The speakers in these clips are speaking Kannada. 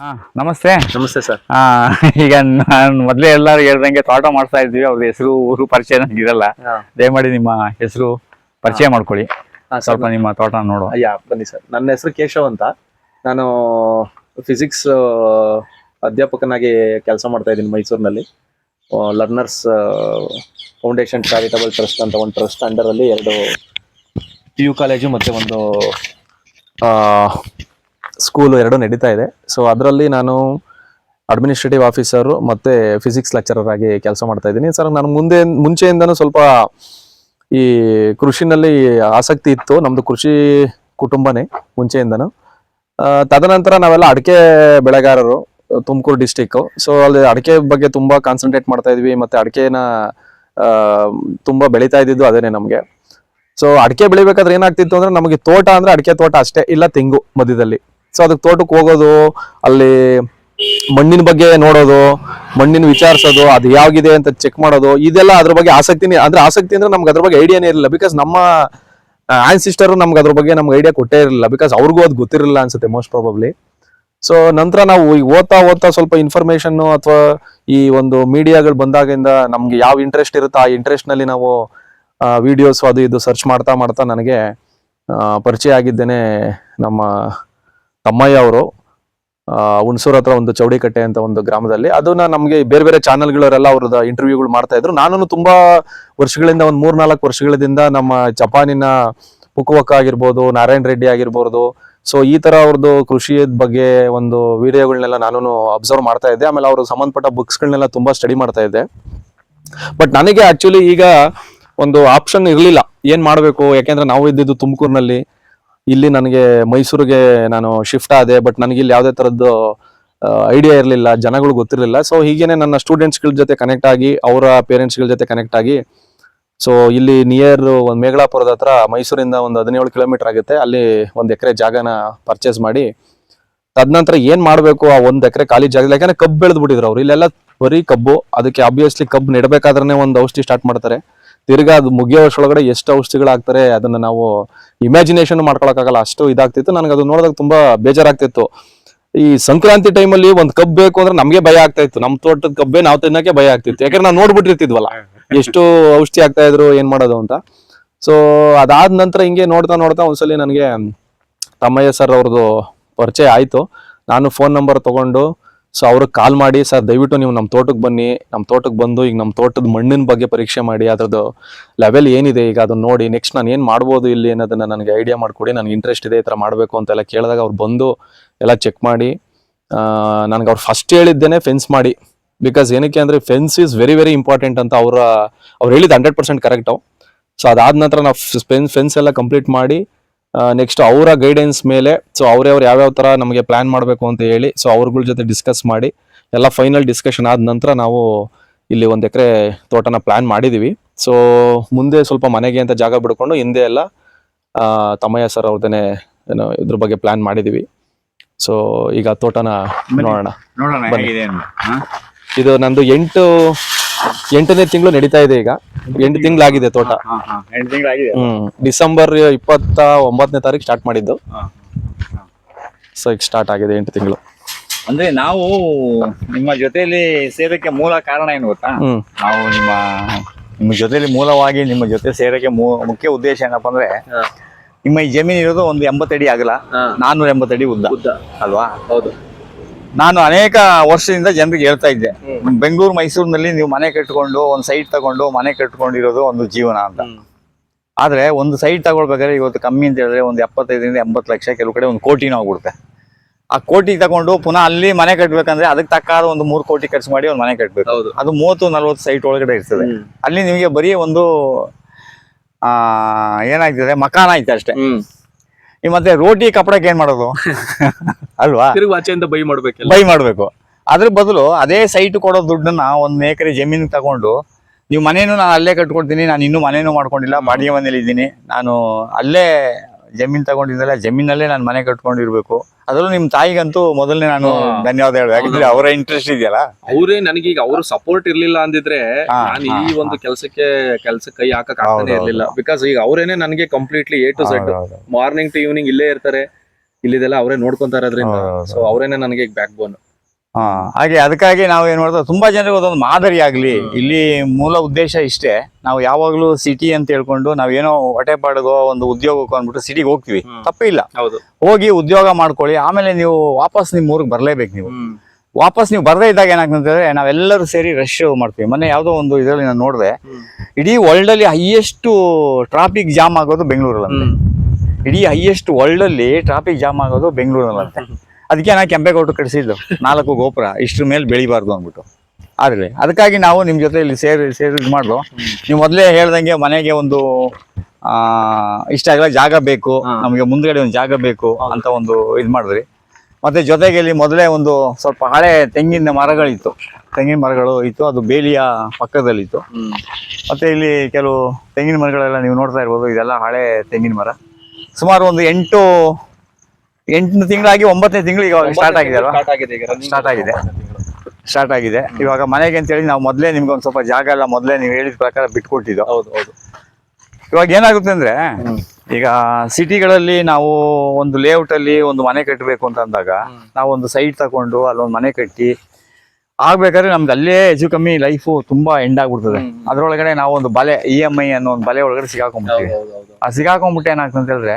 ಹಾ ನಮಸ್ತೆ. ನಮಸ್ತೆ ಸರ್. ಆ, ಈಗ ನಾನು ಮೊದಲೇ ಎಲ್ಲರೂ ಹೇಳ್ದಂಗೆ ತೋಟ ಮಾಡ್ತಾ ಇದ್ವಿ ಅವ್ರ ಹೆಸರು ಊರು ಪರಿಚಯ ನನಗೆ ಇರಲ್ಲ. ದಯಮಾಡಿ ನಿಮ್ಮ ಹೆಸರು ಪರಿಚಯ ಮಾಡ್ಕೊಳ್ಳಿ. ಸ್ವಲ್ಪ ನಿಮ್ಮ ತೋಟ ನೋಡು ಅಯ್ಯ ಬನ್ನಿ ಸರ್. ನನ್ನ ಹೆಸರು ಕೇಶವ್ ಅಂತ. ನಾನು ಫಿಸಿಕ್ಸ್ ಅಧ್ಯಾಪಕನಾಗಿ ಕೆಲಸ ಮಾಡ್ತಾ ಇದ್ದೀನಿ ಮೈಸೂರಿನಲ್ಲಿ. ಲರ್ನರ್ಸ್ ಫೌಂಡೇಶನ್ ಚಾರಿಟಬಲ್ ಟ್ರಸ್ಟ್ ಅಂತ ಒಂದು ಟ್ರಸ್ಟ್ ಅಂಡರಲ್ಲಿ ಎರಡು ಪಿ ಯು ಕಾಲೇಜು ಮತ್ತು ಒಂದು ಸ್ಕೂಲು ಎರಡು ನಡೀತಾ ಇದೆ. ಸೊ ಅದರಲ್ಲಿ ನಾನು ಅಡ್ಮಿನಿಸ್ಟ್ರೇಟಿವ್ ಆಫೀಸರು ಮತ್ತು ಫಿಸಿಕ್ಸ್ ಲೆಕ್ಚರರ್ ಆಗಿ ಕೆಲಸ ಮಾಡ್ತಾ ಇದ್ದೀನಿ. ಸರ್ ನಾನು ಮುಂದೆ, ಮುಂಚೆಯಿಂದನೂ ಸ್ವಲ್ಪ ಈ ಕೃಷಿನಲ್ಲಿ ಆಸಕ್ತಿ ಇತ್ತು. ನಮ್ಮದು ಕೃಷಿ ಕುಟುಂಬನೇ ಮುಂಚೆಯಿಂದನೂ. ತದನಂತರ ನಾವೆಲ್ಲ ಅಡಿಕೆ ಬೆಳೆಗಾರರು, ತುಮಕೂರು ಡಿಸ್ಟಿಕ್ಕು ಸೊ ಅಲ್ಲಿ ಅಡಿಕೆ ಬಗ್ಗೆ ತುಂಬ ಕಾನ್ಸಂಟ್ರೇಟ್ ಮಾಡ್ತಾ ಇದ್ವಿ. ಮತ್ತೆ ಅಡಿಕೆನ ತುಂಬಾ ಬೆಳೀತಾ ಇದ್ದಿದ್ದು ಅದೇನೆ ನಮಗೆ. ಸೊ ಅಡಿಕೆ ಬೆಳಿಬೇಕಾದ್ರೆ ಏನಾಗ್ತಿತ್ತು ಅಂದ್ರೆ ನಮಗೆ ತೋಟ ಅಂದ್ರೆ ಅಡಿಕೆ ತೋಟ ಅಷ್ಟೇ, ಇಲ್ಲ ತೆಂಗು ಮಧ್ಯದಲ್ಲಿ. ಸೊ ಅದಕ್ಕೆ ತೋಟಕ್ಕೆ ಹೋಗೋದು, ಅಲ್ಲಿ ಮಣ್ಣಿನ ಬಗ್ಗೆ ನೋಡೋದು, ಮಣ್ಣಿನ ವಿಚಾರಿಸೋದು, ಅದು ಯಾವಾಗಿದೆ ಅಂತ ಚೆಕ್ ಮಾಡೋದು, ಇದೆಲ್ಲ ಅದ್ರ ಬಗ್ಗೆ ಆಸಕ್ತಿನೇ, ಅಂದ್ರೆ ಆಸಕ್ತಿ ಅಂದ್ರೆ ನಮ್ಗೆ ಅದ್ರ ಬಗ್ಗೆ ಐಡಿಯಾನೇ ಇರಲಿಲ್ಲ. ಬಿಕಾಸ್ ನಮ್ಮ ಆನ್ ಸಿಸ್ಟರ್ ನಮ್ಗೆ ಅದ್ರ ಬಗ್ಗೆ ನಮ್ಗೆ ಐಡಿಯಾ ಕೊಟ್ಟೇ ಇರಲಿಲ್ಲ. ಬಿಕಾಸ್ ಅವ್ರಿಗೂ ಅದು ಗೊತ್ತಿರಲಿಲ್ಲ ಅನ್ಸುತ್ತೆ ಮೋಸ್ಟ್ ಪ್ರಾಬಬ್ಲಿ ಸೊ ನಂತರ ನಾವು ಈಗ ಓದ್ತಾ ಓದ್ತಾ ಸ್ವಲ್ಪ ಇನ್ಫಾರ್ಮೇಶನ್ ಅಥವಾ ಈ ಒಂದು ಮೀಡಿಯಾಗಳು ಬಂದಾಗಿಂದ ನಮ್ಗೆ ಯಾವ ಇಂಟ್ರೆಸ್ಟ್ ಇರುತ್ತೋ ಆ ಇಂಟ್ರೆಸ್ಟ್ನಲ್ಲಿ ನಾವು ವಿಡಿಯೋಸ್ ಅದು ಇದು ಸರ್ಚ್ ಮಾಡ್ತಾ ಮಾಡ್ತಾ ನನಗೆ ಪರಿಚಯ ಆಗಿದ್ದೇನೆ ನಮ್ಮ ತಮ್ಮಯ್ಯ ಅವರು ಹುಣಸೂರ್ ಹತ್ರ ಒಂದು ಚೌಡಿಕಟ್ಟೆ ಅಂತ ಒಂದು ಗ್ರಾಮದಲ್ಲಿ. ಅದನ್ನ ನಮಗೆ ಬೇರೆ ಬೇರೆ ಚಾನೆಲ್ಗಳವರೆಲ್ಲ ಅವ್ರದ್ದು ಇಂಟರ್ವ್ಯೂಗಳು ಮಾಡ್ತಾ ಇದ್ರು. ನಾನು ತುಂಬಾ ವರ್ಷಗಳಿಂದ ಒಂದು ಮೂರ್ನಾಲ್ಕು ವರ್ಷಗಳಿಂದ ನಮ್ಮ ಜಪಾನಿನ ಪುಕುವಕ್ಕ ಆಗಿರ್ಬೋದು, ನಾರಾಯಣ್ ರೆಡ್ಡಿ ಆಗಿರ್ಬೋದು. ಸೊ ಈ ತರ ಅವ್ರದ್ದು ಕೃಷಿಯ ಬಗ್ಗೆ ಒಂದು ವಿಡಿಯೋಗಳನ್ನೆಲ್ಲ ನಾನು ಅಬ್ಸರ್ವ್ ಮಾಡ್ತಾ ಇದ್ದೆ. ಆಮೇಲೆ ಅವರು ಸಂಬಂಧಪಟ್ಟ ಬುಕ್ಸ್ಗಳನ್ನೆಲ್ಲ ತುಂಬಾ ಸ್ಟಡಿ ಮಾಡ್ತಾ ಇದ್ದೆ. ಬಟ್ ನನಗೆ ಆಕ್ಚುಲಿ ಈಗ ಒಂದು ಆಪ್ಷನ್ ಇರಲಿಲ್ಲ. ಏನ್ ಮಾಡಬೇಕು? ಯಾಕೆಂದ್ರೆ ನಾವು ಇದ್ದಿದ್ದು ತುಮಕೂರಿನಲ್ಲಿ. ಇಲ್ಲಿ ನನಗೆ ಮೈಸೂರಿಗೆ ನಾನು ಶಿಫ್ಟ್ ಆದೆ ಬಟ್ ನನಗೆ ಇಲ್ಲಿ ಯಾವುದೇ ತರದ್ದು ಐಡಿಯಾ ಇರಲಿಲ್ಲ, ಜನಗಳು ಗೊತ್ತಿರಲಿಲ್ಲ. ಸೊ ಹೀಗೇನೆ ನನ್ನ ಸ್ಟೂಡೆಂಟ್ಸ್ಗಳ ಜೊತೆ ಕನೆಕ್ಟ್ ಆಗಿ, ಅವರ ಪೇರೆಂಟ್ಸ್ಗಳ ಜೊತೆ ಕನೆಕ್ಟ್ ಆಗಿ ಸೊ ಇಲ್ಲಿ ನಿಯರ್ ಒಂದು ಮೇಘಲಾಪುರದ ಹತ್ರ ಮೈಸೂರಿಂದ ಒಂದು ಹದಿನೇಳು ಕಿಲೋಮೀಟರ್ ಆಗುತ್ತೆ. ಅಲ್ಲಿ ಒಂದು ಎಕರೆ ಜಾಗನ ಪರ್ಚೇಸ್ ಮಾಡಿ, ತದನಂತರ ಏನು ಮಾಡಬೇಕು ಆ ಒಂದು ಎಕರೆ ಖಾಲಿ ಜಾಗ, ಯಾಕಂದ್ರೆ ಕಬ್ಬು ಬೆಳೆದ್ಬಿಟ್ಟಿದ್ರು ಅವ್ರು. ಇಲ್ಲೆಲ್ಲ ಬರೀ ಕಬ್ಬು, ಅದಕ್ಕೆ ಆಬ್ವಿಯಸ್ಲಿ ಕಬ್ಬು ನೆಡಬೇಕಾದ್ರೆ ಒಂದು ಔಷಧಿ ಸ್ಟಾರ್ಟ್ ಮಾಡ್ತಾರೆ. ತಿರ್ಗಾ ಅದು ಮುಗಿಯೋ ವರ್ಷೊಳಗಡೆ ಎಷ್ಟು ಔಷಧಿಗಳಾಗ್ತಾರೆ ಅದನ್ನು ನಾವು ಇಮ್ಯಾಜಿನೇಷನ್ ಮಾಡ್ಕೊಳಕ್ಕಾಗಲ್ಲ. ಅಷ್ಟು ಇದಾಗ್ತಿತ್ತು. ನನಗೆ ಅದು ನೋಡಿದಾಗ ತುಂಬಾ ಬೇಜಾರಾಗ್ತಿತ್ತು. ಈ ಸಂಕ್ರಾಂತಿ ಟೈಮಲ್ಲಿ ಒಂದು ಕಬ್ಬು ಬೇಕು ಅಂದ್ರೆ ನಮ್ಗೆ ಭಯ ಆಗ್ತಾ ಇತ್ತು. ನಮ್ ತೋಟದ ಕಬ್ಬೆ ನಾವು ತಿನ್ನಕ್ಕೆ ಭಯ ಆಗ್ತಿತ್ತು. ಯಾಕಂದ್ರೆ ನಾವು ನೋಡ್ಬಿಟ್ಟಿರ್ತಿದ್ವಲ್ಲ. ಎಷ್ಟು ಔಷಧಿ ಆಗ್ತಾ ಇದ್ರು, ಏನ್ ಮಾಡೋದು ಅಂತ. ಸೊ ಅದಾದ ನಂತರ ಹಿಂಗೆ ನೋಡ್ತಾ ನೋಡ್ತಾ ಒಂದ್ಸಲಿ ನನಗೆ ತಮ್ಮಯ್ಯ ಸರ್ ಅವ್ರದ್ದು ಪರಿಚಯ ಆಯ್ತು. ನಾನು ಫೋನ್ ನಂಬರ್ ತಗೊಂಡು ಸೊ ಅವ್ರಿಗೆ ಕಾಲ್ ಮಾಡಿ, ಸರ್, ದಯವಿಟ್ಟು ನೀವು ನಮ್ಮ ತೋಟಕ್ಕೆ ಬನ್ನಿ ನಮ್ಮ ತೋಟಕ್ಕೆ ಬಂದು, ಈಗ ನಮ್ಮ ತೋಟದ ಮಣ್ಣಿನ ಬಗ್ಗೆ ಪರೀಕ್ಷೆ ಮಾಡಿ, ಅದ್ರದ್ದು ಲೆವೆಲ್ ಏನಿದೆ, ಈಗ ಅದನ್ನ ನೋಡಿ ನೆಕ್ಸ್ಟ್ ನಾನು ಏನು ಮಾಡ್ಬೋದು ಇಲ್ಲಿ ಅನ್ನೋದನ್ನ ನನಗೆ ಐಡಿಯಾ ಮಾಡಿಕೊಡಿ, ನನಗೆ ಇಂಟ್ರೆಸ್ಟ್ ಇದೆ ಈ ಥರ ಮಾಡಬೇಕು ಅಂತೆಲ್ಲ ಕೇಳಿದಾಗ ಅವ್ರು ಬಂದು ಎಲ್ಲ ಚೆಕ್ ಮಾಡಿ ನನಗೆ ಅವ್ರು ಫಸ್ಟ್ ಹೇಳಿದ್ದೇನೆ ಫೆನ್ಸ್ ಮಾಡಿ. ಬಿಕಾಸ್ ಏನಕ್ಕೆ ಅಂದರೆ fence is very very important ಅಂತ ಅವರ, ಅವ್ರು ಹೇಳಿದ್ದು ಹಂಡ್ರೆಡ್ ಪರ್ಸೆಂಟ್ ಕರೆಕ್ಟು ಸೊ ಅದಾದ ನಂತರ ನಾವು ಫೆನ್ಸ್ ಫೆನ್ಸ್ ಎಲ್ಲ ಕಂಪ್ಲೀಟ್ ಮಾಡಿ ನೆಕ್ಸ್ಟ್ ಅವರ ಗೈಡೆನ್ಸ್ ಮೇಲೆ ಸೊ ಅವರೇ ಅವ್ರು ಯಾವ್ಯಾವ ಥರ ನಮಗೆ ಪ್ಲಾನ್ ಮಾಡಬೇಕು ಅಂತ ಹೇಳಿ ಸೊ ಅವ್ರಗಳ ಜೊತೆ ಡಿಸ್ಕಸ್ ಮಾಡಿ ಎಲ್ಲ ಫೈನಲ್ ಡಿಸ್ಕಷನ್ ಆದ ನಂತರ ನಾವು ಇಲ್ಲಿ ಒಂದು ಎಕರೆ ತೋಟನ ಪ್ಲಾನ್ ಮಾಡಿದೀವಿ. ಸೊ ಮುಂದೆ ಸ್ವಲ್ಪ ಮನೆಗೆ ಅಂತ ಜಾಗ ಬಿಡ್ಕೊಂಡು ಹಿಂದೆ ಎಲ್ಲ ತಮ್ಮಯ್ಯ ಸರ್ ಅವ್ರದ್ದೇನೆ ಏನೋ ಇದ್ರ ಬಗ್ಗೆ ಪ್ಲಾನ್ ಮಾಡಿದೀವಿ. ಸೊ ಈಗ ತೋಟನ ನೋಡೋಣ. ಇದು ನಂದು ಎಂಟು ಎಂಟನೇ ತಿಂಗಳು ನಡೀತಾ ಇದೆ ಈಗ. ಎಂಟು ತಿಂಗಳಾಗಿದೆ ತೋಟ. ಹಾ, ಹಾ. ಎಂಟು ತಿಂಗಳಾಗಿದೆ. ಹ್ಮ್. ಡಿಸೆಂಬರ್ ಇಪ್ಪತ್ತ ಒಂಬತ್ತನೇ ತಾರೀಕು ಸ್ಟಾರ್ಟ್ ಮಾಡಿದ್ದು. ಸೊ ಈಗ ಸ್ಟಾರ್ಟ್ ಆಗಿದೆ ಎಂಟು ತಿಂಗಳು. ಅಂದ್ರೆ ನಾವು ನಿಮ್ಮ ಜೊತೆಯಲ್ಲಿ ಸೇರಕ್ಕೆ ಮೂಲ ಕಾರಣ ಏನು ಗೊತ್ತಾ? ನಾವು ನಿಮ್ಮ ನಿಮ್ಮ ಜೊತೆಯಲ್ಲಿ ಮೂಲವಾಗಿ ನಿಮ್ಮ ಜೊತೆ ಸೇರಕ್ಕೆ ಮೂ- ಮುಖ್ಯ ಉದ್ದೇಶ ಏನಪ್ಪಾ ಅಂದ್ರೆ ನಿಮ್ಮ ಈ ಜಮೀನು ಇರೋದು ಒಂದು ಎಂಬತ್ತಡಿ ಆಗಲ್ಲ ನಾನ್ನೂರ ಎಂಬತ್ತಡಿ ಉದ್ದ. ಅಲ್ವಾ? ಹೌದು. ನಾನು ಅನೇಕ ವರ್ಷದಿಂದ ಜನರಿಗೆ ಹೇಳ್ತಾ ಇದ್ದೆ. ಬೆಂಗಳೂರು ಮೈಸೂರಿನಲ್ಲಿ ನೀವು ಮನೆ ಕಟ್ಕೊಂಡು ಒಂದು ಸೈಟ್ ತಗೊಂಡು ಮನೆ ಕಟ್ಕೊಂಡಿರೋದು ಒಂದು ಜೀವನ ಅಂತ. ಆದ್ರೆ ಒಂದು ಸೈಟ್ ತಗೊಳ್ಬೇಕಾದ್ರೆ ಇವತ್ತು ಕಮ್ಮಿ ಅಂತ ಹೇಳಿದ್ರೆ ಒಂದು ಎಪ್ಪತ್ತೈದರಿಂದ ಎಂಬತ್ತು ಲಕ್ಷ ಕೆಲವು ಕಡೆ ಒಂದು ಕೋಟಿನೂ ಆಗ್ಬಿಡುತ್ತೆ ಆ ಕೋಟಿ ತಗೊಂಡು ಪುನಃ ಅಲ್ಲಿ ಮನೆ ಕಟ್ಬೇಕಂದ್ರೆ ಅದಕ್ಕೆ ತಕ್ಕಾದ ಒಂದು ಮೂರು ಕೋಟಿ ಖರ್ಚು ಮಾಡಿ ಒಂದು ಮನೆ ಕಟ್ಬೇಕು. ಅದು ಮೂವತ್ತು ನಲ್ವತ್ತು ಸೈಟ್ ಒಳಗಡೆ ಇರ್ತದೆ. ಅಲ್ಲಿ ನಿಮಗೆ ಬರೀ ಒಂದು ಆ ಏನಾಗ್ತದೆ ಮಕಾನ ಐತೆ ಅಷ್ಟೇ ಈ ಮತ್ತೆ ರೋಟಿ ಕಪಡಕ್ಕೆ ಏನ್ ಮಾಡೋದು? ಅಲ್ವಾ? ಆಚೆಯಿಂದ ಬೈ ಮಾಡ್ಬೇಕು ಬೈ ಮಾಡ್ಬೇಕು. ಅದ್ರ ಬದಲು ಅದೇ ಸೈಟ್ ಕೊಡೋ ದುಡ್ಡನ್ನ ಒಂದ್ ಎಕರೆ ಜಮೀನ್ ತಗೊಂಡು ನೀವು ಮನೇನು ನಾನು ಅಲ್ಲೇ ಕಟ್ಕೊಡ್ತೀನಿ ನಾನು ಇನ್ನೂ ಮನೇನು ಮಾಡ್ಕೊಂಡಿಲ್ಲ ಬಾಡಿಗೆ ಮನೇಲಿ ಇದ್ದೀನಿ ನಾನು ಅಲ್ಲೇ ಜಮೀನ್ ತಗೊಂಡಿದ್ದಲ್ಲ ಜಮೀನಲ್ಲೇ ನಾನು ಮನೆ ಕಟ್ಕೊಂಡಿರ್ಬೇಕು. ಅದರಲ್ಲೂ ನಿಮ್ ತಾಯಿಗಂತೂ ಮೊದಲನೇ ನಾನು ಧನ್ಯವಾದ ಹೇಳ್ಬೇಕು ಯಾಕಂದ್ರೆ ಅವರ ಇಂಟ್ರೆಸ್ಟ್ ಇದೆಯಲ್ಲ? ಅವರೇ ನನಗೀಗ ಅವರು ಸಪೋರ್ಟ್ ಇರ್ಲಿಲ್ಲ ಅಂದಿದ್ರೆ ನಾನು ಈ ಒಂದು ಕೆಲಸಕ್ಕೆ ಕೆಲಸ ಕೈ ಹಾಕಕ್ ಆಗ್ತಾನೆ ಇರ್ಲಿಲ್ಲ. ಬಿಕಾಸ್ ಈಗ ಅವರೇನೆ ನನಗೆ ಕಂಪ್ಲೀಟ್ಲಿ ಎ ಟು ಹೌದು. ಮಾರ್ನಿಂಗ್ ಟು ಈವ್ನಿಂಗ್ ಇಲ್ಲೇ ಇರ್ತಾರೆ. ಇಲ್ಲಿದೆಲ್ಲ ಅವರೇ ನೋಡ್ಕೊಂತಾರ ಇರೋದ್ರಿಂದ. ಹೌದು. ಸೊ ಅವರೇನೆ ನನಗೆ ಬ್ಯಾಕ್ ಬೋನ್ ಹಾ ಹಾಗೆ ಅದಕ್ಕಾಗಿ ನಾವು ಏನ್ ಮಾಡ್ತೇವೆ ತುಂಬಾ ಜನರಿಗೆ ಅದೊಂದು ಮಾದರಿ ಆಗ್ಲಿ. ಇಲ್ಲಿ ಮೂಲ ಉದ್ದೇಶ ಇಷ್ಟೇ. ನಾವು ಯಾವಾಗ್ಲೂ ಸಿಟಿ ಅಂತ ಹೇಳ್ಕೊಂಡು ನಾವೇನೋ ಹೊಟ್ಟೆ ಪಾಡಗೋ ಒಂದು ಉದ್ಯೋಗಕ್ಕೋ ಅಂದ್ಬಿಟ್ಟು ಸಿಟಿಗೆ ಹೋಗ್ತೀವಿ. ತಪ್ಪಿಲ್ಲ ಹೌದು. ಹೋಗಿ ಉದ್ಯೋಗ ಮಾಡ್ಕೊಳ್ಳಿ. ಆಮೇಲೆ ನೀವು ವಾಪಸ್ ನಿಮ್ ಊರಿಗೆ ಬರ್ಲೇಬೇಕು ನೀವು. ವಾಪಸ್ ನೀವು ಬರದೇ ಇದ್ದಾಗ ಏನಾಗ್ತಂದ್ರೆ ನಾವೆಲ್ಲರೂ ಸೇರಿ ರಶ್ ಮಾಡ್ತೀವಿ. ಮೊನ್ನೆ ಯಾವುದೋ ಒಂದು ಇದರಲ್ಲಿ ನಾನು ನೋಡಿದೆ. ಇಡೀ ವರ್ಲ್ಡ್ ಅಲ್ಲಿ ಹೈಯೆಸ್ಟ್ ಟ್ರಾಫಿಕ್ ಜಾಮ್ ಆಗೋದು ಬೆಂಗಳೂರಲ್ಲಿ ಇಡೀ ಹೈಯೆಸ್ಟ್ ವರ್ಲ್ಡ್ ಅಲ್ಲಿ ಟ್ರಾಫಿಕ್ ಜಾಮ್ ಆಗೋದು ಬೆಂಗಳೂರಲ್ಲಂತೆ. ಅದಕ್ಕೆ ನಾ ಕೆಂಪೇಗೌಡರು ಕಟ್ಟಿಸಿದ್ದು ನಾಲ್ಕು ಗೋಪುರ ಇಷ್ಟ್ರ ಮೇಲೆ ಬೆಳಿಬಾರ್ದು ಅಂದ್ಬಿಟ್ಟು. ಆದರೆ ಅದಕ್ಕಾಗಿ ನಾವು ನಿಮ್ಮ ಜೊತೆ ಇಲ್ಲಿ ಸೇರಿ ಸೇರಿ ಇದು ಮಾಡ್ದು. ನೀವು ಮೊದಲೇ ಹೇಳ್ದಂಗೆ ಮನೆಗೆ ಒಂದು ಆ ಇಷ್ಟ ಆಗಲ್ಲ ಜಾಗ ಬೇಕು ನಮಗೆ ಮುಂದ್ಗಡೆ ಒಂದು ಜಾಗ ಬೇಕು ಅಂತ ಒಂದು ಇದು ಮಾಡಿದ್ರಿ. ಮತ್ತೆ ಜೊತೆಗೆ ಇಲ್ಲಿ ಮೊದಲೇ ಒಂದು ಸ್ವಲ್ಪ ಹಳೆ ತೆಂಗಿನ ಮರಗಳಿತ್ತು. ತೆಂಗಿನ ಮರಗಳು ಇತ್ತು ಅದು ಬೇಲಿಯ ಪಕ್ಕದಲ್ಲಿತ್ತು. ಮತ್ತೆ ಇಲ್ಲಿ ಕೆಲವು ತೆಂಗಿನ ಮರಗಳೆಲ್ಲ ನೀವು ನೋಡ್ತಾ ಇರ್ಬೋದು ಇದೆಲ್ಲ ಹಳೆ ತೆಂಗಿನ ಮರ. ಸುಮಾರು ಒಂದು ಎಂಟು ಎಂಟು ತಿಂಗಳಾಗಿ ಒಂಬತ್ತನೇ ತಿಂಗಳು ಈಗ ಸ್ಟಾರ್ಟ್ ಆಗಿದೆ ಅಲ್ವಾ? ಸ್ಟಾರ್ಟ್ ಆಗಿದೆ ಸ್ಟಾರ್ಟ್ ಆಗಿದೆ ಇವಾಗ ಮನೆಗೆ ಅಂತ ಹೇಳಿ ನಾವು ಮೊದಲೇ ನಿಮ್ಗೆ ಒಂದು ಸ್ವಲ್ಪ ಜಾಗ ಎಲ್ಲ ಮೊದಲೇ ನೀವು ಹೇಳಿದ ಪ್ರಕಾರ ಬಿಟ್ಕೊಟ್ಟಿದ್ದು. ಹೌದು ಹೌದು. ಇವಾಗ ಏನಾಗುತ್ತೆ ಅಂದ್ರೆ ಈಗ ಸಿಟಿಗಳಲ್ಲಿ ನಾವು ಒಂದು ಲೇಔಟ್ ಅಲ್ಲಿ ಒಂದು ಮನೆ ಕಟ್ಟಬೇಕು ಅಂತ ಅಂದಾಗ ನಾವು ಒಂದು ಸೈಟ್ ತಗೊಂಡು ಅಲ್ಲೊಂದು ಮನೆ ಕಟ್ಟಿ ಆಗ್ಬೇಕಾದ್ರೆ ನಮ್ದು ಅಲ್ಲೇ ಹೆಚ್ಚು ಕಮ್ಮಿ ಲೈಫು ತುಂಬಾ ಎಂಡ್ ಆಗ್ಬಿಡ್ತದೆ. ಅದ್ರೊಳಗಡೆ ನಾವು ಒಂದು ಬಲೆ ಇ ಎಂ ಐ ಅನ್ನೋ ಒಂದು ಬಲೆ ಒಳಗಡೆ ಸಿಗಾಕೊಂಡ್ಬಿಡ್ತೀವಿ. ಹೌದು. ಆ ಸಿಗಾಕೊಂಡ್ಬಿಟ್ಟು ಏನಾಗ್ತದೆ ಅಂತ ಹೇಳಿದ್ರೆ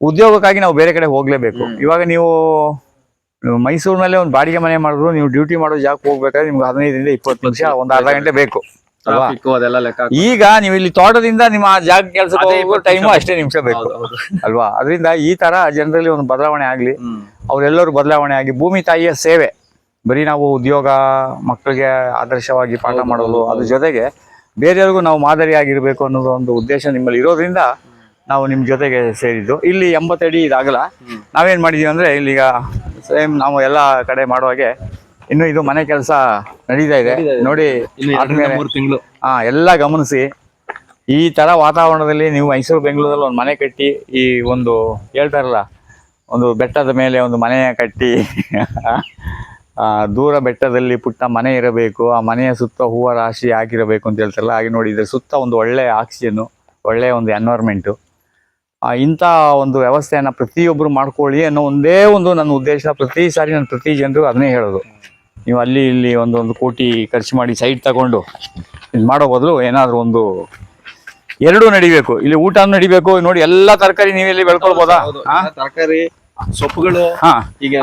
ಉದ್ಯೋಗಕ್ಕಾಗಿ ನಾವು ಬೇರೆ ಕಡೆ ಹೋಗ್ಲೇಬೇಕು. ಇವಾಗ ನೀವು ಮೈಸೂರಿನಲ್ಲೇ ಒಂದು ಬಾಡಿಗೆ ಮನೆ ಮಾಡಿದ್ರು ನೀವು ಡ್ಯೂಟಿ ಮಾಡೋ ಜಾಗಕ್ಕೆ ಹೋಗ್ಬೇಕಾದ್ರೆ ನಿಮ್ಗೆ ಹದಿನೈದರಿಂದ ಇಪ್ಪತ್ತು ನಿಮಿಷ ಒಂದು ಅರ್ಧ ಗಂಟೆ ಬೇಕು. ಈಗ ನೀವು ಇಲ್ಲಿ ತೋಟದಿಂದ ನಿಮ್ಮ ಜಾಗ ಕೆಲಸ ಟೈಮು ಅಷ್ಟೇ ನಿಮಿಷ ಬೇಕು. ಅಲ್ವಾ? ಅದರಿಂದ ಈ ತರ ಜನರಲ್ಲಿ ಒಂದು ಬದಲಾವಣೆ ಆಗ್ಲಿ. ಅವರೆಲ್ಲರೂ ಬದಲಾವಣೆ ಆಗಿ ಭೂಮಿ ತಾಯಿಯ ಸೇವೆ ಬರೀ ನಾವು ಉದ್ಯೋಗ ಮಕ್ಕಳಿಗೆ ಆದರ್ಶವಾಗಿ ಪಾಠ ಮಾಡೋದು ಅದ್ರ ಜೊತೆಗೆ ಬೇರೆಯವ್ರಿಗೂ ನಾವು ಮಾದರಿಯಾಗಿರ್ಬೇಕು ಅನ್ನೋದು ಒಂದು ಉದ್ದೇಶ ನಿಮ್ಮಲ್ಲಿ ಇರೋದ್ರಿಂದ ನಾವು ನಿಮ್ಮ ಜೊತೆಗೆ ಸೇರಿದ್ದು. ಇಲ್ಲಿ ಎಂಬತ್ತಡಿ ಇದಾಗಲ್ಲ. ನಾವೇನ್ ಮಾಡಿದೀವಿ ಅಂದ್ರೆ ಇಲ್ಲಿಗ ಸೇಮ್ ನಾವು ಎಲ್ಲ ಕಡೆ ಮಾಡುವಾಗೆ ಇನ್ನು ಇದು ಮನೆ ಕೆಲಸ ನಡೀತಾ ಇದೆ. ನೋಡಿ ತಿಂಗಳು. ಹಾ ಎಲ್ಲ ಗಮನಿಸಿ. ಈ ತರ ವಾತಾವರಣದಲ್ಲಿ ನೀವು ಮೈಸೂರು ಬೆಂಗಳೂರಲ್ಲಿ ಒಂದು ಮನೆ ಕಟ್ಟಿ ಈ ಒಂದು ಹೇಳ್ತಾರಲ್ಲ ಒಂದು ಬೆಟ್ಟದ ಮೇಲೆ ಒಂದು ಮನೆ ಕಟ್ಟಿ ಆ, ದೂರ ಬೆಟ್ಟದಲ್ಲಿ ಪುಟ್ಟ ಮನೆ ಇರಬೇಕು ಆ ಮನೆಯ ಸುತ್ತ ಹೂವ ರಾಶಿ ಹಾಕಿರಬೇಕು ಅಂತ ಹೇಳ್ತಾರಲ್ಲ ಹಾಗೆ ನೋಡಿ ಇದ್ರ ಸುತ್ತ ಒಂದು ಒಳ್ಳೆ ಆಕ್ಸಿಜನ್ನು ಒಳ್ಳೆಯ ಒಂದು ಎನ್ವೈರ್ಮೆಂಟು ಇಂಥ ಒಂದು ವ್ಯವಸ್ಥೆಯನ್ನು ಪ್ರತಿಯೊಬ್ಬರು ಮಾಡ್ಕೊಳ್ಳಿ ಅನ್ನೋ ಒಂದೇ ಒಂದು ನನ್ನ ಉದ್ದೇಶ. ಪ್ರತಿ ಸಾರಿ ನಾನು ಪ್ರತಿ ಜನರು ಅದನ್ನೇ ಹೇಳೋದು. ನೀವು ಅಲ್ಲಿ ಇಲ್ಲಿ ಒಂದು ಒಂದು ಕೋಟಿ ಖರ್ಚು ಮಾಡಿ ಸೈಟ್ ತಗೊಂಡು ಇದು ಮಾಡೋ ಬದಲು ಏನಾದರೂ ಒಂದು ಎರಡೂ ನಡಿಬೇಕು. ಇಲ್ಲಿ ಊಟ ನಡಿಬೇಕು. ನೋಡಿ ಎಲ್ಲ ತರಕಾರಿ ನೀವೆಲ್ಲಿ ಬೆಳ್ಕೊಳ್ಬೋದಾ? ತರಕಾರಿ ಸೊಪ್ಪುಗಳು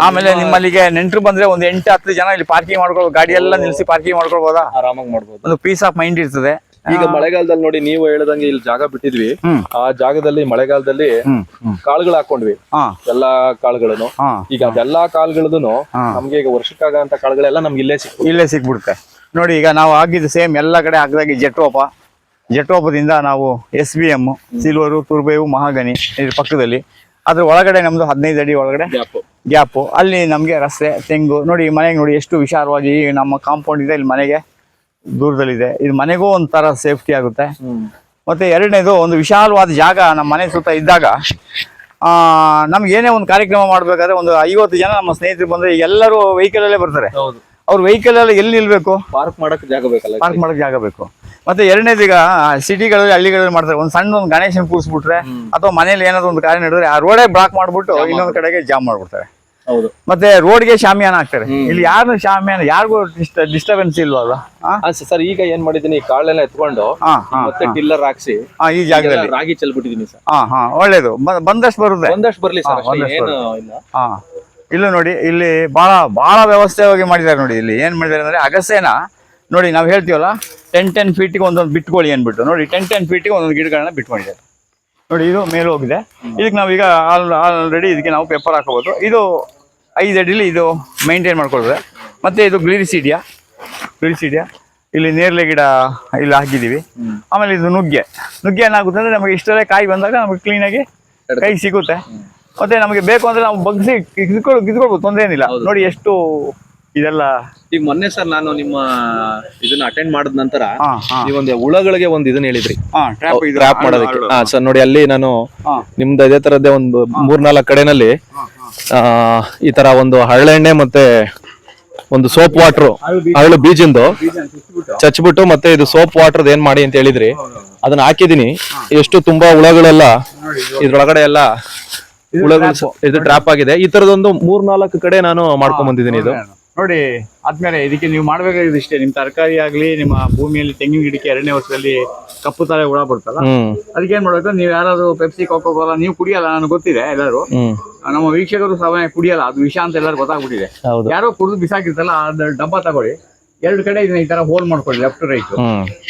ಆಮೇಲೆ ನಿಮ್ಮಲ್ಲಿಗೆ ನೆಂಟರು ಬಂದ್ರೆ ಒಂದು ಎಂಟು ಹತ್ತು ಜನ ಇಲ್ಲಿ ಪಾರ್ಕಿಂಗ್ ಮಾಡ್ಕೊಳ್ಬೋದು ಗಾಡಿ ಎಲ್ಲ ನಿಲ್ಲಿಸಿ ಪಾರ್ಕಿಂಗ್ ಮಾಡ್ಕೊಳ್ಬೋದಾ? ಆರಾಮಾಗಿ ಮಾಡ್ಬೋದು. ಒಂದು ಪೀಸ್ ಆಫ್ ಮೈಂಡ್ ಇರ್ತದೆ. ಈಗ ಮಳೆಗಾಲದಲ್ಲಿ ನೋಡಿ ನೀವು ಹೇಳದಂಗೆ ಇಲ್ಲಿ ಜಾಗ ಬಿಟ್ಟಿದ್ವಿ. ಆ ಜಾಗದಲ್ಲಿ ಮಳೆಗಾಲದಲ್ಲಿ ಕಾಳುಗಳು ಹಾಕೊಂಡ್ವಿ. ಎಲ್ಲಾ ಕಾಳುಗಳನ್ನು. ಈಗ ಅದೆಲ್ಲಾ ಕಾಳುಗಳು. ನಮ್ಗೆ ಈಗ ವರ್ಷಕ್ಕಾಗಂತ ಕಾಳುಗಳೆಲ್ಲ ನಮ್ಗೆ ಇಲ್ಲೇ ಸಿಕ್ ಇಲ್ಲೇ ಸಿಕ್ಬಿಡುತ್ತೆ ನೋಡಿ ಈಗ ನಾವು ಆಗಿದ್ದು ಸೇಮ್ ಎಲ್ಲ ಕಡೆ ಹಾಕಿದಾಗ ಜೆಟ್ರೋಪ. ಜೆಟ್ರೋಪದಿಂದ ನಾವು ಎಸ್ ಬಿ ಎಂ ಸಿಲ್ವರು ತುರ್ಬೇವು ಮಹಾಗನಿ ಇದ್ರ ಪಕ್ಕದಲ್ಲಿ. ಅದ್ರ ಒಳಗಡೆ ನಮ್ದು ಹದಿನೈದು ಅಡಿ ಒಳಗಡೆ ಗ್ಯಾಪ್. ಗ್ಯಾಪು. ಅಲ್ಲಿ ನಮಗೆ ರಸ್ತೆ ತೆಂಗು. ನೋಡಿ ಮನೆಗೆ ನೋಡಿ ಎಷ್ಟು ವಿಶಾಲವಾಗಿ ನಮ್ಮ ಕಾಂಪೌಂಡ್ ಇದೆ ಇಲ್ಲಿ ಮನೆಗೆ. ದೂರದಲ್ಲಿದೆ. ಇದು ಮನೆಗೂ ಒಂಥರ ಸೇಫ್ಟಿ ಆಗುತ್ತೆ. ಮತ್ತೆ ಎರಡನೇದು ಒಂದು ವಿಶಾಲವಾದ ಜಾಗ ನಮ್ಮ ಮನೆ ಸುತ್ತ ಇದ್ದಾಗ ಆ, ನಮ್ಗೆ ಏನೇ ಒಂದು ಕಾರ್ಯಕ್ರಮ ಮಾಡ್ಬೇಕಾದ್ರೆ ಒಂದು ಐವತ್ತು ಜನ ನಮ್ಮ ಸ್ನೇಹಿತರು ಬಂದ್ರೆ ಎಲ್ಲರೂ ವೆಹಿಕಲ್ ಅಲ್ಲೇ ಬರ್ತಾರೆ. ಅವ್ರ ವೆಹಿಕಲ್ ಅಲ್ಲಿ ಎಲ್ಲಿ ನಿಲ್ಬೇಕು? ಪಾರ್ಕ್ ಮಾಡಕ್ ಜಾಗ ಬೇಕಲ್ಲ ಪಾರ್ಕ್ ಮಾಡಕ್ ಜಾಗ ಬೇಕು. ಮತ್ತೆ ಎರಡನೇದು ಈಗ ಸಿಟಿಗಳಲ್ಲಿ ಹಳ್ಳಿಗಳಲ್ಲಿ ಮಾಡ್ತಾರೆ. ಒಂದು ಸಣ್ಣ ಒಂದು ಗಣೇಶನ್ ಕೂರಿಸ್ಬಿಟ್ರೆ ಅಥವಾ ಮನೇಲಿ ಏನಾದ್ರು ಒಂದು ಕಾರ್ಯ ನಡೆದ್ರೆ ಆ ರೋಡೇ ಬ್ಲಾಕ್ ಮಾಡ್ಬಿಟ್ಟು ಇನ್ನೊಂದು ಕಡೆಗೆ ಜಾಮ್ ಮಾಡ್ಬಿಡ್ತಾರೆ. ಮತ್ತೆ ರೋಡ್ಗೆ ಶಾಮಿಯಾನ ಹಾಕ್ತಾರೆ. ಇಲ್ಲಿ ಯಾರು ಶಾಮಿಯಾನ ಯಾರಿಗೂ ಡಿಸ್ಟರ್ಬೆನ್ಸ್ ಇಲ್ವಲ್ಲ? ಸರ್ ಈಗ ಏನ್ ಮಾಡಿದೀನಿ ಕಾಳೆಲ್ಲ ಎತ್ಕೊಂಡು ಮತ್ತೆ ಟಿಲ್ಲರ್ ಹಾಕ್ಸಿ ಈ ಜಾಗದಲ್ಲಿ. ರಾಗಿ ಚೆಲ್ಬಿಟ್ಟಿದೀನಿ ಸರ್. ಹಾ ಹಾ ಒಳ್ಳೇದು. ಬಂದಷ್ಟು ಬರುತ್ತೆ. ಬಂದಷ್ಟು ಬರ್ಲಿ ಸರ್ ಇಲ್ಲ. ನೋಡಿ ಇಲ್ಲಿ ಬಹಳ ಬಹಳ ವ್ಯವಸ್ಥೆವಾಗಿ ಮಾಡಿದ್ದಾರೆ ನೋಡಿ ಇಲ್ಲಿ. ಏನ್ ಮಾಡಿದ್ದಾರೆ ಅಂದ್ರೆ ಅಗಸೆನ ನೋಡಿ ನಾವು ಹೇಳ್ತೀವಲ್ಲ ಟೆನ್ ಟೆನ್ ಫೀಟಿಗೆ ಒಂದೊಂದು ಬಿಟ್ಕೊಳ್ಳಿ ಅಂದ್ಬಿಟ್ಟು. ನೋಡಿ ಟೆನ್ ಟೆನ್ ಫೀಟಿಗೆ ಒಂದೊಂದು ಗಿಡಗಳನ್ನ ಬಿಟ್ಕೊಂಡಿದ್ದಾರೆ. ನೋಡಿ ಇದು ಮೇಲೆ ಹೋಗಿದೆ. ಇದಕ್ಕೆ ನಾವೀಗ ಆಲ್ ಆಲ್ರೆಡಿ ಇದಕ್ಕೆ ನಾವು ಪೇಪರ್ ಹಾಕೋಬೋದು. ಇದು ಐದು ಅಡಿಲಿ ಇದು ಮೈಂಟೈನ್ ಮಾಡ್ಕೊಳ್ತದೆ. ಮತ್ತು ಇದು ಗ್ಲಿರಿಸಿಡಿಯಾ ಗ್ಲಿರಿಸಿಡಿಯಾ ಇಲ್ಲಿ ನೇರಳೆ ಗಿಡ ಇಲ್ಲಿ ಹಾಕಿದ್ದೀವಿ. ಆಮೇಲೆ ಇದು ನುಗ್ಗೆ. ನುಗ್ಗೆ ಏನಾಗುತ್ತೆ ಅಂದರೆ ನಮಗೆ ಇಷ್ಟರಲ್ಲೇ ಕಾಯಿ ಬಂದಾಗ ನಮಗೆ ಕ್ಲೀನಾಗಿ ಕೈ ಸಿಗುತ್ತೆ. ಮತ್ತೆ ನಮಗೆ ಬೇಕು ಅಂದರೆ ನಾವು ಬಗ್ಸಿ ಕಿತ್ಕೊಳ್ ಕಿತ್ಕೊಳ್ಬೋದು ತೊಂದರೆ ಏನಿಲ್ಲ. ನೋಡಿ ಎಷ್ಟು ಇದೆಲ್ಲ? ಈಗ ಮೊನ್ನೆ ಸರ್ ನಾನು ನಿಮ್ಮ ಇದನ್ನ ಅಟೆಂಡ್ ಮಾಡಿದ ನಂತರ ಈ ಒಂದು ನೀವೊಂದು ಹುಳಗಳಿಗೆ ಒಂದು ಇದನ್ನ ಹೇಳಿದ್ರಿ. ಟ್ರಾಪ್ ಮಾಡೋದಕ್ಕೆ. ಹಾ ಸರ್ ನೋಡಿ ಅಲ್ಲಿ ನಾನು. ನಿಮ್ದು ಇದೇ ತರದ್ದೇ ಒಂದು ಮೂರ್ನಾಲ್ಕು ಕಡೆನಲ್ಲಿ ಆ, ಈ ತರ ಒಂದು ಹರಳೆಣ್ಣೆ ಮತ್ತೆ ಒಂದು ಸೋಪ್ ವಾಟರ್ ಅರಳು ಬೀಜಿಂದು ಚಚ್ಬಿಟ್ಟು ಮತ್ತೆ ಇದು ಸೋಪ್ ವಾಟರ್ ಏನ್ ಮಾಡಿ ಅಂತ ಹೇಳಿದ್ರಿ. ಅದನ್ನ ಹಾಕಿದೀನಿ ಎಷ್ಟು ತುಂಬಾ ಹುಳಗಳೆಲ್ಲ ಇದ್ರೊಳಗಡೆ ಎಲ್ಲ ಹುಳಗಳು ಇದು ಟ್ರಾಪ್ ಆಗಿದೆ. ಈ ತರದೊಂದು ಮೂರ್ ನಾಲ್ಕು ಕಡೆ ನಾನು ಮಾಡ್ಕೊಂಡ್ ಬಂದಿದ್ದೀನಿ ಇದು. ನೋಡಿ ಆದ್ಮೇಲೆ ಇದಕ್ಕೆ ನೀವು ಮಾಡ್ಬೇಕಾಗಿದೆ ಇಷ್ಟೇ ನಿಮ್ ತರಕಾರಿ ಆಗ್ಲಿ ನಿಮ್ಮ ಭೂಮಿಯಲ್ಲಿ ತೆಂಗಿನ ಗಿಡಕ್ಕೆ ಎರಡನೇ ವರ್ಷದಲ್ಲಿ ಕಪ್ಪು ತಲೆ ಹುಳ ಬರುತ್ತಲ್ಲ ಹ್ಮ್. ಅದಕ್ಕೆ ಏನ್ ಮಾಡ್ಬೇಕು? ನೀವು ಯಾರಾದ್ರು ಪೆಪ್ಸಿ ಕೋಕೋ ಕೋಲಾ ನೀವು ಕುಡಿಯಲ್ಲ ನನಗೆ ಗೊತ್ತಿದೆ ಎಲ್ಲರೂ. ನಮ್ಮ ವೀಕ್ಷಕರು ಸಮಯ ಕುಡಿಯಲ್ಲ ಅದು ವಿಷ ಅಂತ ಎಲ್ಲರೂ ಗೊತ್ತಾಗ್ಬಿಟ್ಟಿದೆ. ಯಾರೋ ಕುಡಿದು ಬಿಸಾಕಿರ್ತಲ್ಲ ಅದ್ರ ಡಬ್ಬ ತಗೊಳ್ಳಿ. ಎರಡು ಕಡೆ ಇದನ್ನ ಈ ತರ ಹೋಲ್ ಮಾಡ್ಕೊಳ್ಳಿ ಲೆಫ್ಟ್ ರೈಟ್